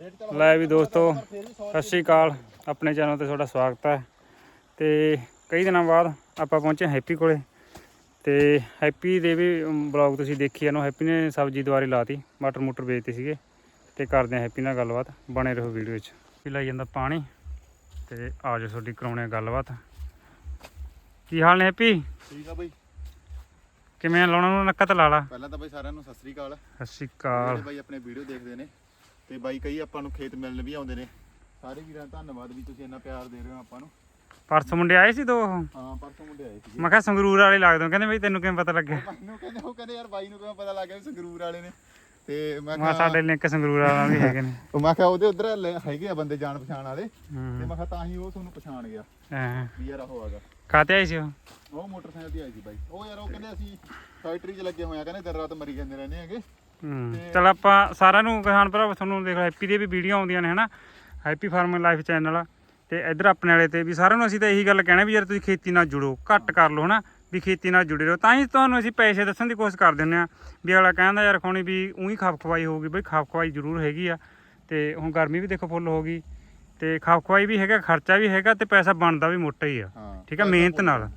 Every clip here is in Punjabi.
ਲੈ ਵੀ ਦੋਸਤੋ ਸਤਿ ਸ਼੍ਰੀ ਅਕਾਲ। ਆਪਣੇ ਚੈਨਲ ਤੇ ਤੁਹਾਡਾ ਸਵਾਗਤ ਹੈ। ਤੇ ਕਈ ਦਿਨਾਂ ਬਾਅਦ ਆਪਾਂ ਪਹੁੰਚੇ ਹੈਪੀ ਕੋਲੇ। ਤੇ ਹੈਪੀ ਦੇ ਵੀ ਬਲੌਗ ਤੁਸੀਂ ਦੇਖੀ ਜਾਨੋ ਹੈਪੀ ਨੇ ਸਬਜ਼ੀ ਦੁਆਰੇ ਲਾਤੀ ਮਟਰ ਮੁਟਰ ਵੇਚਦੇ ਸੀਗੇ। ਤੇ ਕਰਦੇ ਆ ਹੈਪੀ ਨਾਲ ਗੱਲਬਾਤ ਬਣੇ ਰਹੋ ਵੀਡੀਓ ਵਿੱਚ। ਵੀ ਲਾਈ ਜਾਂਦਾ ਪਾਣੀ। ਤੇ ਆ ਜਾਓ ਤੁਹਾਡੀ ਕਰਾਉਣੇ ਗੱਲਬਾਤ। ਕੀ ਹਾਲ ਨੇ ਹੈਪੀ? ਠੀਕ ਆ ਬਈ। ਕਿਵੇਂ? ਲਾਉਣਾ ਨੂੰ ਨੱਕਾ ਤੇ ਲਾ ਲਾ। ਪਹਿਲਾਂ ਤਾਂ ਬਈ ਸਾਰਿਆਂ ਨੂੰ ਸਤਿ ਸ੍ਰੀ ਅਕਾਲ। ਸਤਿ ਸ਼੍ਰੀ ਅਕਾਲ। ਜਿਹੜੇ ਬਾਈ ਆਪਣੇ ਵੀਡੀਓ ਦੇਖਦੇ ਨੇ ਤੇ ਬਾਈ ਕਈ ਆਪਾਂ ਨੂੰ ਖੇਤ ਮਿਲਣ ਵੀ ਆਉਂਦੇ ਨੇ। ਸਾਰੇ ਵੀਰਾਂ ਦਾ ਧੰਨਵਾਦ ਵੀ ਤੁਸੀਂ ਇੰਨਾ ਪਿਆਰ ਦੇ ਰਹੇ ਹੋ ਆਪਾਂ ਨੂੰ। ਪਰਸੋਂ ਮੁੰਡੇ ਆਏ ਸੀ ਦੋ ਉਹ? ਹਾਂ ਪਰਸੋਂ ਮੁੰਡੇ ਆਏ ਸੀਗੇ। ਮੈਂ ਕਿਹਾ ਸੰਗਰੂਰ ਵਾਲੇ ਲੱਗਦੇ ਹੋ। ਕਹਿੰਦੇ ਬਈ ਤੈਨੂੰ ਕਿਵੇਂ ਪਤਾ ਲੱਗਿਆ? ਮੈਨੂੰ ਕਹਿੰਦੇ ਉਹ ਕਹਿੰਦੇ ਯਾਰ ਬਾਈ ਨੂੰ ਕਿਵੇਂ ਪਤਾ ਲੱਗ ਗਿਆ ਵੀ ਸੰਗਰੂਰ ਵਾਲੇ ਨੇ? ਤੇ ਮੈਂ ਮੈਂ ਕਿਹਾ ਸਾਡੇ ਲਿੰਕ ਸੰਗਰੂਰ ਵਾਲਾ ਵੀ ਹੈਗੇ ਨੇ। ਉਹ ਮੈਂ ਕਿਹਾ ਉਹਦੇ ਉਧਰ ਹੈਗੇ ਆ ਬੰਦੇ ਜਾਣ ਪਛਾਣ ਵਾਲੇ। ਤੇ ਹੂੰ ਮੈਂ ਕਿਹਾ ਤਾਂ ਹੀ ਉਹ ਤੁਹਾਨੂੰ ਪਛਾਣ ਗਿਆ। ਹਾਂ। ਵੀ ਯਾਰ ਉਹ ਆਗਾ ਕਾਤੇ ਆਏ ਸੀ ਉਹ? ਉਹ ਮੋਟਰਸਾਈਕਲ ਤੇ ਆਈ ਸੀ ਬਾਈ। ਉਹ ਯਾਰ ਉਹ ਕਹਿੰਦੇ ਅਸੀਂ ਫੈਕਟਰੀ 'ਚ ਲੱਗੇ ਹੋਏ ਆ ਕਹਿੰਦੇ ਦਿਨ ਰਾਤ ਮਰੀ ਜਾਂਦੇ ਰਹਿੰਦੇ ਹੈਗੇ। ਚਲ ਆਪਾਂ ਸਾਰਿਆਂ ਨੂੰ ਕਿਸਾਨ ਭਰਾ ਤੁਹਾਨੂੰ ਦੇਖ ਹੈਪੀ ਦੇ ਵੀ ਵੀਡੀਓ ਆਉਂਦੀਆਂ ਨੇ ਹਨਾ? ਹੈਪੀ ਫਾਰਮਿੰਗ ਲਾਈਫ ਚੈਨਲ ਤੇ ਇੱਧਰ ਆਪਣੇ ਵਾਲੇ ਤੇ ਵੀ ਸਾਰਿਆਂ ਨੂੰ ਅਸੀਂ ਤਾਂ ਇਹੀ ਗੱਲ ਕਹਿਣਾ ਵੀ ਯਾਰ ਤੁਸੀਂ ਖੇਤੀ ਨਾਲ ਜੁੜੋ ਘੱਟ ਕਰ ਲਓ ਹਨਾ? ਵੀ ਖੇਤੀ ਨਾਲ ਜੁੜੇ ਰਹੋ। ਤਾਂ ਹੀ ਤੁਹਾਨੂੰ ਅਸੀਂ ਪੈਸੇ ਦੱਸਣ ਦੀ ਕੋਸ਼ਿਸ਼ ਕਰ ਦਿੰਦੇ ਆ ਵੀ ਅਗਲਾ ਕਹਿੰਦਾ ਯਾਰ ਖੋਣੀ ਵੀ ਉਹੀ ਖਾਪ ਖਵਾਈ ਹੋਊਗੀ ਬਈ ਖਾਪ ਖਵਾਈ ਜ਼ਰੂਰ ਹੈਗੀ ਆ। ਤੇ ਹੁਣ ਗਰਮੀ ਵੀ ਦੇਖੋ ਫੁੱਲ ਹੋ ਗਈ। ਤੇ ਖਾਪ ਖਵਾਈ ਵੀ ਹੈਗਾ ਖਰਚਾ ਵੀ ਹੈਗਾ ਤੇ ਪੈਸਾ ਬਣਦਾ ਵੀ ਮੋਟਾ ਹੀ ਆ। ਠੀਕ ਆ ਮਿਹਨਤ ਨਾਲ।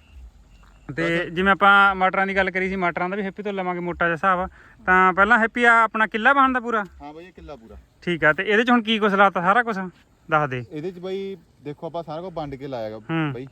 ਤੇ ਜਿਵੇਂ ਆਪਾਂ ਮਟਰਾਂ ਦੀ ਗੱਲ ਕਰੀ ਸੀ ਮਟਰਾਂ ਦਾ ਵੀ ਹੈਪੀ ਤੋਂ ਲਵਾਂਗੇ ਮੋਟਾ ਜਿਹਾ ਹਿਸਾਬ। ਤਾਂ ਪਹਿਲਾਂ ਹੈਪੀ ਆ ਆਪਣਾ ਕਿੱਲਾ ਬਣਦਾ ਪੂਰਾ? ਹਾਂ ਬਾਈ ਇਹ ਕਿੱਲਾ ਪੂਰਾ। ਠੀਕ ਆ ਤੇ ਇਹਦੇ ਚ ਹੁਣ ਕੀ ਕੁਛ ਲਾਤਾ ਸਾਰਾ ਕੁਛ? ਦੱਸ ਦੇ। ਇਹਦੇ 'ਚ ਬਾਈ ਦੇਖੋ ਆਪਾਂ ਸਾਰਾ ਕੁਝ ਵੰਡ ਕੇ ਲਾਇਆਗਾ। ਬਾਈ।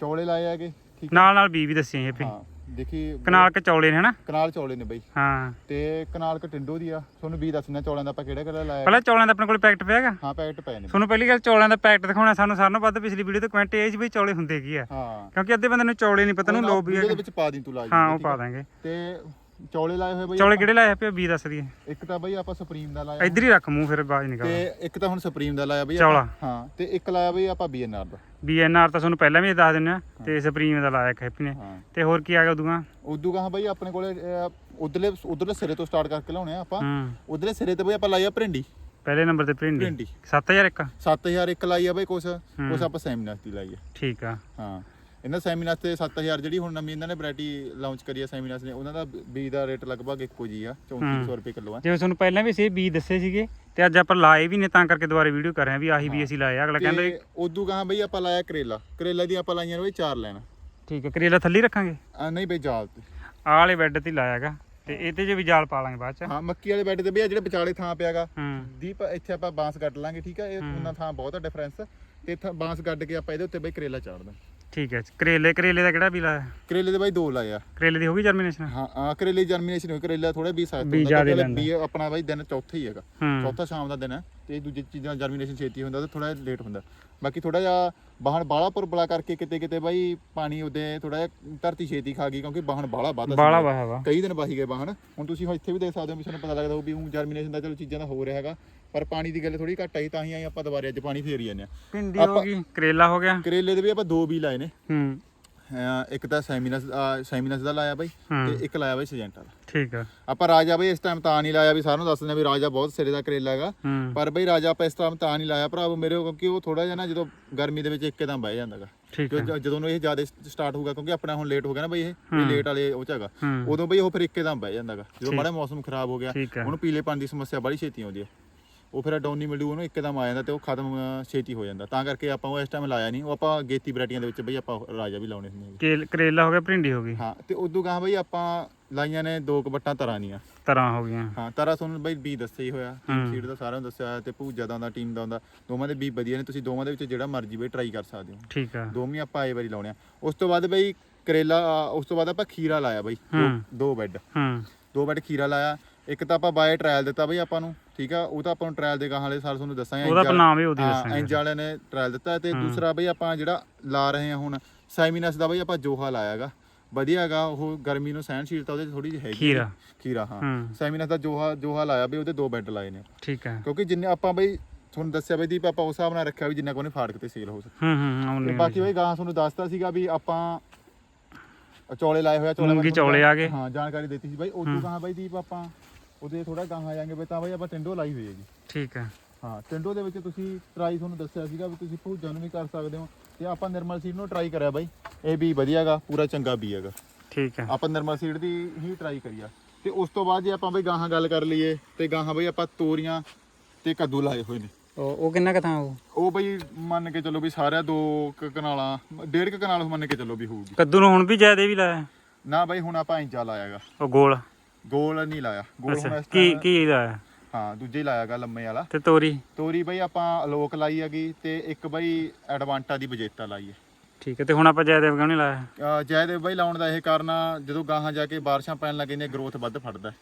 ਚੌਲੇ ਲਾਏ ਹੈਗੇ ਠੀਕ ਨਾਲ ਨਾਲ ਬੀ ਵੀ ਦੱਸੀ ਹੈਪੀ ਹਾਂ। ਦੇਖੀ ਕਨਾਲ ਕ ਚੌਲੇ ਨੇ ਹਨਾ? ਕਨਾਲ ਚੌਲੇ ਨੇ ਬਾਈ। ਹਾਂ। ਤੇ ਕਨਾਲ ਕਟਿੰਡੋ ਦੀ ਆ। ਤੁਹਾਨੂੰ ਵੀ ਦੱਸਣਾ ਚੌਲਾਂ ਦਾ ਆਪਾਂ ਕਿਹੜਾ ਕਿਹੜਾ ਲਾਇਆ। ਪਹਿਲਾਂ ਚੌਲਾਂ ਦਾ ਆਪਣੇ ਕੋਲ ਪੈਕਟ ਪਿਆ ਹੈਗਾ? ਹਾਂ ਪੈਕਟ ਪਏ ਨੇ ਤੁਹਾਨੂੰ ਪਹਿਲੀ ਗੱਲ ਚੌਲਾਂ ਦਾ ਪੈਕਟ ਦਿਖਾਉਣਾ ਸਾਨੂੰ ਸਾਰਿਆਂ ਨੂੰ ਵੱਧ ਪਿਛਲੀ ਵੀਡੀਓ ਤੋਂ ਕਮੈਂਟ ਇਹ ਸੀ ਵੀ ਚੌਲੇ ਹੁੰਦੇ ਕੀ ਆ। ਹਾਂ। ਕਿਉਂਕਿ ਅੱਧੇ ਬੰਦੇ ਨੂੰ ਚੌਲੇ ਨਹੀਂ ਪਤਾ ਨੂੰ ਲੋ ਵੀ ਉਹਦੇ ਹੈਗੇ। ਵਿੱਚ ਪਾ ਦੀ ਤੂੰ ਲਾ ਹਾਂ ਜੀ, ਉਹ ਠੀਕ ਪਾ ਆ? ਦਾਂਗੇ। ਤੇ ਚੌਲੇ ਲਾਏ ਹੋਏ ਬਾਈ ਚੌਲੇ ਕਿਹੜੇ ਲਾਏ ਹੈਪੀ ਬੀ ਦੱਸ ਦਈਏ। ਇੱਕ ਤਾਂ ਬਾਈ ਆਪਾਂ ਸੁਪਰੀਮ ਦਾ ਲਾਇਆ। ਇੱਧਰ ਹੀ ਰੱਖ ਮੂੰਹ ਫਿਰ ਬਾਜ ਨਿਕਲ। ਤੇ ਇੱਕ ਤਾਂ ਹੁਣ ਸੁਪਰੀਮ ਦਾ ਲਾਇਆ ਬਾਈ ਚੌਲਾ। ਹਾਂ ਤੇ ਇੱਕ ਲਾਇਆ ਬਾਈ ਆਪਾਂ ਬੀਐਨਆਰ ਦਾ। ਬੀਐਨਆਰ ਤਾਂ ਤੁਹਾਨੂੰ ਪਹਿਲਾਂ ਵੀ ਦੱਸ ਆ ਤੇ ਸੁਪਰੀਮ ਦਾ ਲਾਇਆ ਇੱਕ ਹੈਪੀ ਨੇ ਤੇ ਹੋਰ ਕੀ ਆ ਗਿਆ ਉਦੋਂ ਉਦੋਂ ਕਹਾਂ ਬਾਈ ਆਪਣੇ ਕੋਲੇ ਉਧਰਲੇ ਉਧਰਲੇ ਸਿਰੇ ਤੋਂ ਸਟਾਰਟ ਕਰਕੇ ਲਾਉਣੇ ਆ ਆਪਾਂ। ਉਧਰਲੇ ਸਿਰੇ ਤੇ ਬਾਈ ਆਪਾਂ ਲਾਇਆ ਭਰਿੰਡੀ ਪਹਿਲੇ ਨੰਬਰ ਤੇ ਭਿੰਡੀ। 7001 7000 ਇੱਕ? ਲਾਈ ਆ ਬਾਈ ਕੁਛ। ਕੁਛ ਆਪਾਂ ਸੈਮੀਨਾਸ ਦੀ ਲਾਈ ਆ। ਠੀਕ ਆ। ਹਾਂ। ਇਹਨਾਂ ਸੈਮੀਨਾਸ ਤੇ 7000 ਜਿਹੜੀ ਹੁਣ ਨਵੀਂ ਇਹਨਾਂ ਨੇ ਵੈਰਾਈਟੀ ਲਾਂਚ ਕਰੀ ਆ ਸੈਮੀਨਾਸ ਨੇ ਉਹਨਾਂ ਦਾ ਬੀਜ ਦਾ ਰੇਟ ਲਗਭਗ ਇੱਕੋ ਜੀ ਆ 3400 ਰੁਪਏ ਕਿਲੋ ਆ। ਜਿਵੇਂ ਤੁਹਾਨੂੰ ਪਹਿਲਾਂ ਵੀ ਸੀ ਬੀਜ ਦੱਸੇ ਸੀਗੇ ਤੇ ਅੱਜ ਆਪਾਂ ਲਾਏ ਵੀ ਨੇ ਤਾਂ ਕਰਕੇ ਦੁਬਾਰਾ ਵੀਡੀਓ ਕਰ ਰਹੇ ਆ ਵੀ ਆਹੀ ਵੀ ਅਸੀਂ ਲਾਇਆ ਅਗਲਾ ਕਹਿੰਦਾ ਉਦੋਂ ਕਹਾਂ ਬਈ ਆਪਾਂ ਲਾਇਆ ਕਰੇਲਾ ਕਰੇਲਾ ਦੀ ਆਪਾਂ ਲਾਈਆਂ ਨੇ ਬਈ ਚਾਰ ਲੈਣ। ਠੀਕ ਹੈ ਕਰੇਲਾ ਥੱਲੇ ਹੀ ਰੱਖਾਂਗੇ? ਨਹੀਂ ਬਈ ਜਾਲ ਤੇ। ਆਹ ਵਾਲੇ ਬੈੱਡ ਤੇ ਹੀ ਲਾਇਆਗਾ ਤੇ ਇਹਦੇ 'ਚ ਵੀ ਜਾਲ ਪਾ ਲਾਂਗੇ ਬਾਅਦ 'ਚ। ਹਾਂ ਮੱਕੀ ਵਾਲੇ ਬੈੱਡ ਤੇ ਬਈ ਆ ਜਿਹੜੇ ਵਿਚਾਲੇ ਥਾਂ ਪਿਆਗਾ। ਹੂੰ। ਦੀਪ ਇੱਥੇ ਆਪਾਂ ਬਾਂਸ ਕੱਢ ਲਾਂਗੇ ਠੀਕ ਆ? ਇਹ ਉਹਨਾਂ ਥਾਂ ਬਹੁਤ ਆ ਡਿਫਰੈਂਸ ਤੇ ਇੱਥੇ ਬਾਂਸ ਕੱਢ ਕੇ ਆਪਾਂ ਇਹਦੇ ਉੱਤੇ ਬਈ ਕਰੇਲਾ ਚਾੜਦਾ ਠੀਕ ਹੈ ਕਰੇਲੇ ਕਰੇਲੇ ਦਾ ਕਿਹੜਾ ਵੀ ਲਾਇਆ? ਕਰੇਲੇ ਦੇ ਬਾਈ ਦੋ ਲਾਏ ਆ। ਕਰੇਲੇ ਦੀ ਹੋ ਗਈ ਜਰਮੀਨੇਸ਼ਨ ਹਾਂ ਆ ਕਰੇਲੇ ਜਰਮੀਨੇਸ਼ਨ ਹੋਈ ਕਰੇਲਾ ਥੋੜਾ ਵੀ ਸਾਇਦ ਬੀਜ ਜ਼ਿਆਦੇ ਲੈਂਦਾ। ਬੀ ਆਪਣਾ ਬਾਈ ਦਿਨ ਚੌਥਾ ਹੀ ਹੈਗਾ। ਹੂੰ। ਚੌਥਾ ਸ਼ਾਮ ਦਾ ਦਿਨ ਹੈ ਤੇ ਦੂਜੀ ਚੀਜ਼ਾਂ ਜਰਮੀਨੇਸ਼ਨ ਛੇਤੀ ਹੁੰਦਾ ਤੇ ਥੋੜਾ ਲੇਟ ਹੁੰਦਾ। ਬਾਕੀ ਥੋੜਾ ਜਿਹਾ ਬਾਹਣ ਬਾਲਾ ਬਲਾ ਕਰਕੇ ਕਿਤੇ ਕਿਤੇ ਬਾਈ ਪਾਣੀ ਉਹਦੇ ਥੋੜਾ ਜਿਹਾ ਧਰਤੀ ਛੇਤੀ ਖਾ ਗਈ ਕਿਉਂਕਿ ਬਾਹਣ ਬਾਲਾ ਵੱਧ। ਬਾਲਾ ਵਾਹ ਵਾ। ਕਈ ਦਿਨ ਬਾਹੀ ਗਏ ਬਾਹਣ। ਹੁਣ ਤੁਸੀਂ ਇੱਥੇ ਵੀ ਦੇਖ ਸਕਦੇ ਹੋ ਵੀ ਤੁਹਾਨੂੰ ਪਤਾ ਲੱਗਦਾ ਹੋਊ ਵੀ ਉਹ ਜਰਮੀਨੇਸ਼ਨ ਦਾ ਚਲੋ ਚੀਜ਼ਾਂ ਦਾ ਹੋ ਰਿਹਾ ਹੈਗਾ। ਪਰ ਪਾਣੀ ਦੀ ਗੱਲ ਥੋੜੀ ਘੱਟ ਆਈ ਤਾਂ ਹੀ ਆਈ ਆਪਾਂ ਦੁਬਾਰੇ ਅੱਜ ਪਾਣੀ ਫੇਰੀ ਜਾਂਦੇ ਆ ਭਿੰਡੀ ਹੋ ਗਈ ਕਰੇਲਾ ਹੋ ਗਿਆ। ਕਰੇਲੇ ਦੇ ਵੀ ਆਪਾਂ ਦੋ ਵੀ ਲਾਏ ਨੇ। ਹੂੰ। ਅਹ ਇੱਕ ਤਾਂ ਸੈਮੀਨਸ ਸੈਮੀਨਸ ਦਾ ਲਾਇਆ ਬਾਈ ਹੂੰ। ਤੇ ਇੱਕ ਲਾਇਆ ਬਾਈ ਸਜੈਂਟਾ ਦਾ। ਠੀਕ ਆ। ਆਪਾਂ ਰਾਜਾ ਬਾਈ ਇਸ ਟਾਈਮ ਤਾਂ ਨਹੀਂ ਲਾਇਆ ਵੀ ਸਾਰਿਆਂ ਨੂੰ ਦੱਸ ਦਿੰਦੇ ਆ ਵੀ ਰਾਜਾ ਬਹੁਤ ਸਿਰੇ ਦਾ ਕਰੇਲਾ ਹੈਗਾ। ਹੂੰ। ਪਰ ਬਈ ਰਾਜਾ ਆਪਾਂ ਇਸ ਟਾਈਮ ਤਾਂ ਨਹੀਂ ਲਾਇਆ ਭਰਾਵੋ ਮੇਰੇ ਕਿਉਂਕਿ ਉਹ ਥੋੜਾ ਜਿਹਾ ਨਾ ਜਦੋਂ ਗਰਮੀ ਦੇ ਵਿੱਚ ਇੱਕਦਮ ਬਹਿ ਜਾਂਦਾਗਾ ਠੀਕ ਆ। ਜਦੋਂ ਜਦੋਂ ਨੂੰ ਇਹ ਜ਼ਿਆਦਾ ਸਟਾਰਟ ਹੋਊਗਾ ਕਿਉਂਕਿ ਆਪਣਾ ਹੁਣ ਲੇਟ ਹੋ ਗਿਆ ਨਾ ਬਈ ਇਹ ਲੇਟ ਵਾਲੇ ਉਹ ਚ ਹੈਗਾ। ਹੂੰ। ਉਦੋਂ ਬਈ ਉਹ ਫਿਰ ਇੱਕਦਮ ਬਹਿ ਜਾਂਦਾਗਾ ਜਦੋਂ ਮਾੜਾ ਮੌਸਮ ਖਰਾਬ ਹੋ ਗਿਆ ਠੀਕ ਆ। ਉਹਨੂੰ ਪੀਲੇ ਪਾਣੀ ਦੀ ਸਮੱਸਿਆ ਬੜੀ ਛੇਤੀ ਆਉਂਦੀ ਹੈ। ਉਹ ਫਿਰ ਨਹੀਂ ਮਿਲੂ ਉਹਨੂੰ ਇੱਕਦਮ ਆ ਜਾਂਦਾ ਤੇ ਉਹ ਖਤਮ ਛੇਤੀ ਹੋ ਜਾਂਦਾ। ਤਾਂ ਕਰਕੇ ਆਪਾਂ ਉਹ ਇਸ ਟਾਈਮ ਲਾਇਆ ਨਹੀਂ। ਉਹ ਆਪਾਂ ਗੇਤੀ ਵੈਰਾਈਟੀਆਂ ਦੇ ਵਿੱਚ ਬਈ ਆਪਾਂ ਰਾਜਾ ਵੀ ਲਾਉਣੇ ਹੁੰਦੇ ਕੇਲ- ਕਰੇਲਾ ਹੋ ਗਿਆ ਭਿੰਡੀ ਹੋ ਗਈ। ਹਾਂ ਤੇ ਉਦੋਂ ਗਾਂ ਬਈ ਆਪਾਂ ਲਾਈਆਂ ਨੇ ਦੋ ਕਬੱਟਾਂ ਤਰ੍ਹਾਂ ਦੀਆਂ। ਤਰ੍ਹਾਂ ਹੋ ਗਈਆਂ। ਹਾਂ ਤਾਰਾ ਤੁਹਾਨੂੰ ਬਈ ਬੀ ਦੱਸਿਆ ਹੀ ਹੋਇਆ। ਸੀਡ ਦਾ ਸਾਰਿਆਂ ਨੂੰ ਦੱਸਿਆ ਹੋਇਆ ਤੇ ਭੂਜਾ ਦਾ ਹੁੰਦਾ ਟੀਮ ਦਾ ਹੁੰਦਾ। ਦੋਵਾਂ ਦੇ ਬੀ ਵਧੀਆ ਨੇ ਤੁਸੀਂ ਦੋਵਾਂ ਦੇ ਵਿੱਚ ਜਿਹੜਾ ਮਰਜ਼ੀ ਬਈ ਟਰਾਈ ਕਰ ਸਕਦੇ ਹੋ। ਠੀਕ ਆ। ਦੋਵੇਂ ਆਪਾਂ ਆਏ ਵਾਰੀ ਲਾਉਣੇ ਆ। ਉਸ ਤੋਂ ਬਾਅਦ ਬਈ ਕਰੇਲਾ ਉਸ ਤੋਂ ਬਾਅਦ ਆਪਾਂ ਖੀਰਾ ਲਾਇਆ ਬਈ। ਦੋ ਬੈੱਡ। ਹੂੰ। ਦੋ ਬੈੱਡ ਖੀਰਾ ਲਾਇਆ। ਇੱਕ ਤਾਂ ਆਪਾਂ ਬਾਏ ਟ੍ਰਾਇਲ ਦਿੱਤਾ ਬਈ ਆਪਾਂ ਨੂੰ। ਠੀਕ ਆ ਉਹ ਤਾਂ ਆਪਾਂ ਨੂੰ ਟ੍ਰਾਇਲ ਦੇ ਗਾਹਾਂ ਵਾਲੇ ਸਾਲ ਤੁਹਾਨੂੰ ਦੱਸਾਂਗੇ ਉਹਦਾ ਨਾਮ ਵੀ ਉਹਦੀ ਹਾਂ ਦੱਸਾਂਗੇ। ਇੰਜ ਵਾਲਿਆਂ ਨੇ ਟ੍ਰਾਇਲ ਦਿੱਤਾ ਤੇ ਦੂਸਰਾ ਬਈ ਆਪਾਂ ਜਿਹੜਾ ਲਾ ਰਹੇ ਹਾਂ ਹੁਣ ਸਾਈਮੀਨਸ ਦਾ ਬਈ ਆਪਾਂ ਜੋਹਾ ਲਾਇਆਗਾ ਵਧੀਆ ਹੈਗਾ ਉਹ ਗਰਮੀ ਨੂੰ ਸਹਿਣਸ਼ੀਲਤਾ ਉਹਦੇ ਥੋੜੀ ਜਿਹੀ ਹੈਗੀ ਖੀਰਾ। ਖੀਰਾ ਹਾਂ। ਹੂੰ। ਸੈਮੀਨਸ ਦਾ ਜੋਹਾ ਜੋਹਾ ਲਾਇਆ ਬਈ ਉਹਦੇ ਦੋ ਬੈੱਡ ਲਾਏ ਨੇ। ਠੀਕ ਆ ਕਿਉਂਕਿ ਜਿੰਨੇ ਆਪਾਂ ਬਈ ਤੁਹਾਨੂੰ ਦੱਸਿਆ ਬਈ ਦੀਪ ਆਪਾਂ ਉਸ ਹਿਸਾਬ ਨਾਲ ਰੱਖਿਆ ਵੀ ਜਿੰਨਾ ਕੋਨੇ ਫਾੜਕ ਤੇ ਸੇਲ ਹੋ ਸਕੇ। ਹੂੰ ਹੂੰ ਬਾਕੀ ਬਈ ਗਾਂ ਤੁਹਾਨੂੰ ਦੱਸਤਾ ਸੀਗਾ ਵੀ ਆਪਾਂ ਚੌਲੇ ਲਾਏ ਹੋਇਆ ਚੌਲੇ ਮੂੰਗੀ ਚੌਲੇ ਆ ਗਏ। ਹਾਂ ਜਾਣਕਾਰੀ ਦਿੱਤੀ ਸੀ ਬਈ ਉਦੋਂ ਕਹਾਂ ਬਈ ਦੀਪ ਆਪਾਂ ਉਹਦੇ ਥੋੜਾ ਗਾਂ ਆ ਜਾਾਂਗੇ ਬਈ ਤਾਂ ਬਈ ਆਪਾਂ ਟਿੰਡੋ ਲਾਈ ਹੋਈ ਹੈਗੀ। ਠੀਕ ਆ ਹਾਂ ਟਿੰਡੋ ਦੇ ਵਿੱਚ ਤੁਸੀਂ ਟਰਾਈ ਤੁਹਾਨੂੰ ਦੱਸਿਆ ਸੀਗਾ ਵੀ ਤੁਸੀਂ ਭੂਜਾ ਨੂੰ ਵੀ ਕਰ ਸਕਦੇ ਹੋ ਤੇ ਆਪਾਂ ਨਿਰਮਲ ਸੀਡ ਨੂੰ ਟਰਾਈ ਕਰਿਆ ਬਾਈ। ਇਹ ਵੀ ਵਧੀਆਗਾ ਪੂਰਾ ਚੰਗਾ ਬੀ ਹੈਗਾ। ਠੀਕ ਆ ਆਪਾਂ ਨਰਮਲ ਸੀਡ ਦੀ ਹੀ ਟਰਾਈ ਕਰੀਆ ਤੇ ਉਸ ਤੋਂ ਬਾਅਦ ਜੇ ਆਪਾਂ ਬਈ ਗਾਹਾਂ ਗੱਲ ਕਰ ਲਈਏ ਤੇ ਗਾਹਾਂ ਬਈ ਆਪਾਂ ਤੋਰੀਆਂ ਤੇ ਕੱਦੂ ਲਾਏ ਹੋਏ ਨੇ। ਉਹ ਉਹ ਕਿੰਨਾ ਕੁ ਥਾਂ ਉਹ ਉਹ ਬਈ ਮੰਨ ਕੇ ਚੱਲੋ ਵੀ ਸਾਰਿਆਂ ਦੋ ਕੁ ਕਨਾਲਾਂ ਡੇਢ ਕੁ ਕਨਾਲ ਮੰਨ ਕੇ ਚੱਲੋ ਵੀ ਹੋਊਗੀ। ਕੱਦੂ ਨੂੰ ਹੁਣ ਵੀ ਜ਼ਿਆਦੇ ਵੀ ਲਾਇਆ? ਨਾ ਬਈ ਹੁਣ ਆਪਾਂ ਇੰਚਾ ਲਾਇਆਗਾ ਉਹ ਗੋਲ। ਗੋਲ ਨਹੀਂ ਲਾਇਆ। ਗੋਲ ਹੁਣ ਅੱਛਾ ਇਸ ਕੀ ਤਰ੍ਹਾਂ ਕੀ ਲਾਇਆ? ਹਾਂ ਦੂਜੇ ਹੀ ਲਾਇਆਗਾ ਲੰਮੇ ਵਾਲਾ। ਤੇ ਤੋਰੀ? ਤੋਰੀ ਬਈ ਆਪਾਂ ਅਲੋਕ ਲਾਈ ਹੈਗੀ ਤੇ ਇੱਕ ਬਈ ਐਡਵਾਂਟਾ ਦੀ ਬਜੇਤਾ ਲਾਈ ਹੈ। ਠੀਕ ਹੈ ਤੇ ਹੁਣ ਆਪਾਂ ਜ਼ਿਆਦੇ ਕਿਉਂ ਨਹੀਂ ਲਾਇਆ? ਅਹ ਜੈਦੇ ਬਈ ਲਾਉਣ ਦਾ ਇਹ ਕਾਰਨ ਆ ਜਦੋਂ ਗਾਹਾਂ ਜਾ ਕੇ ਬਾਰਿਸ਼ਾਂ ਪੈਣ ਲੱਗ ਜਾਂਦੀਆਂ ਗਰੋਥ ਵੱਧ ਫੜਦਾ ਹੈ।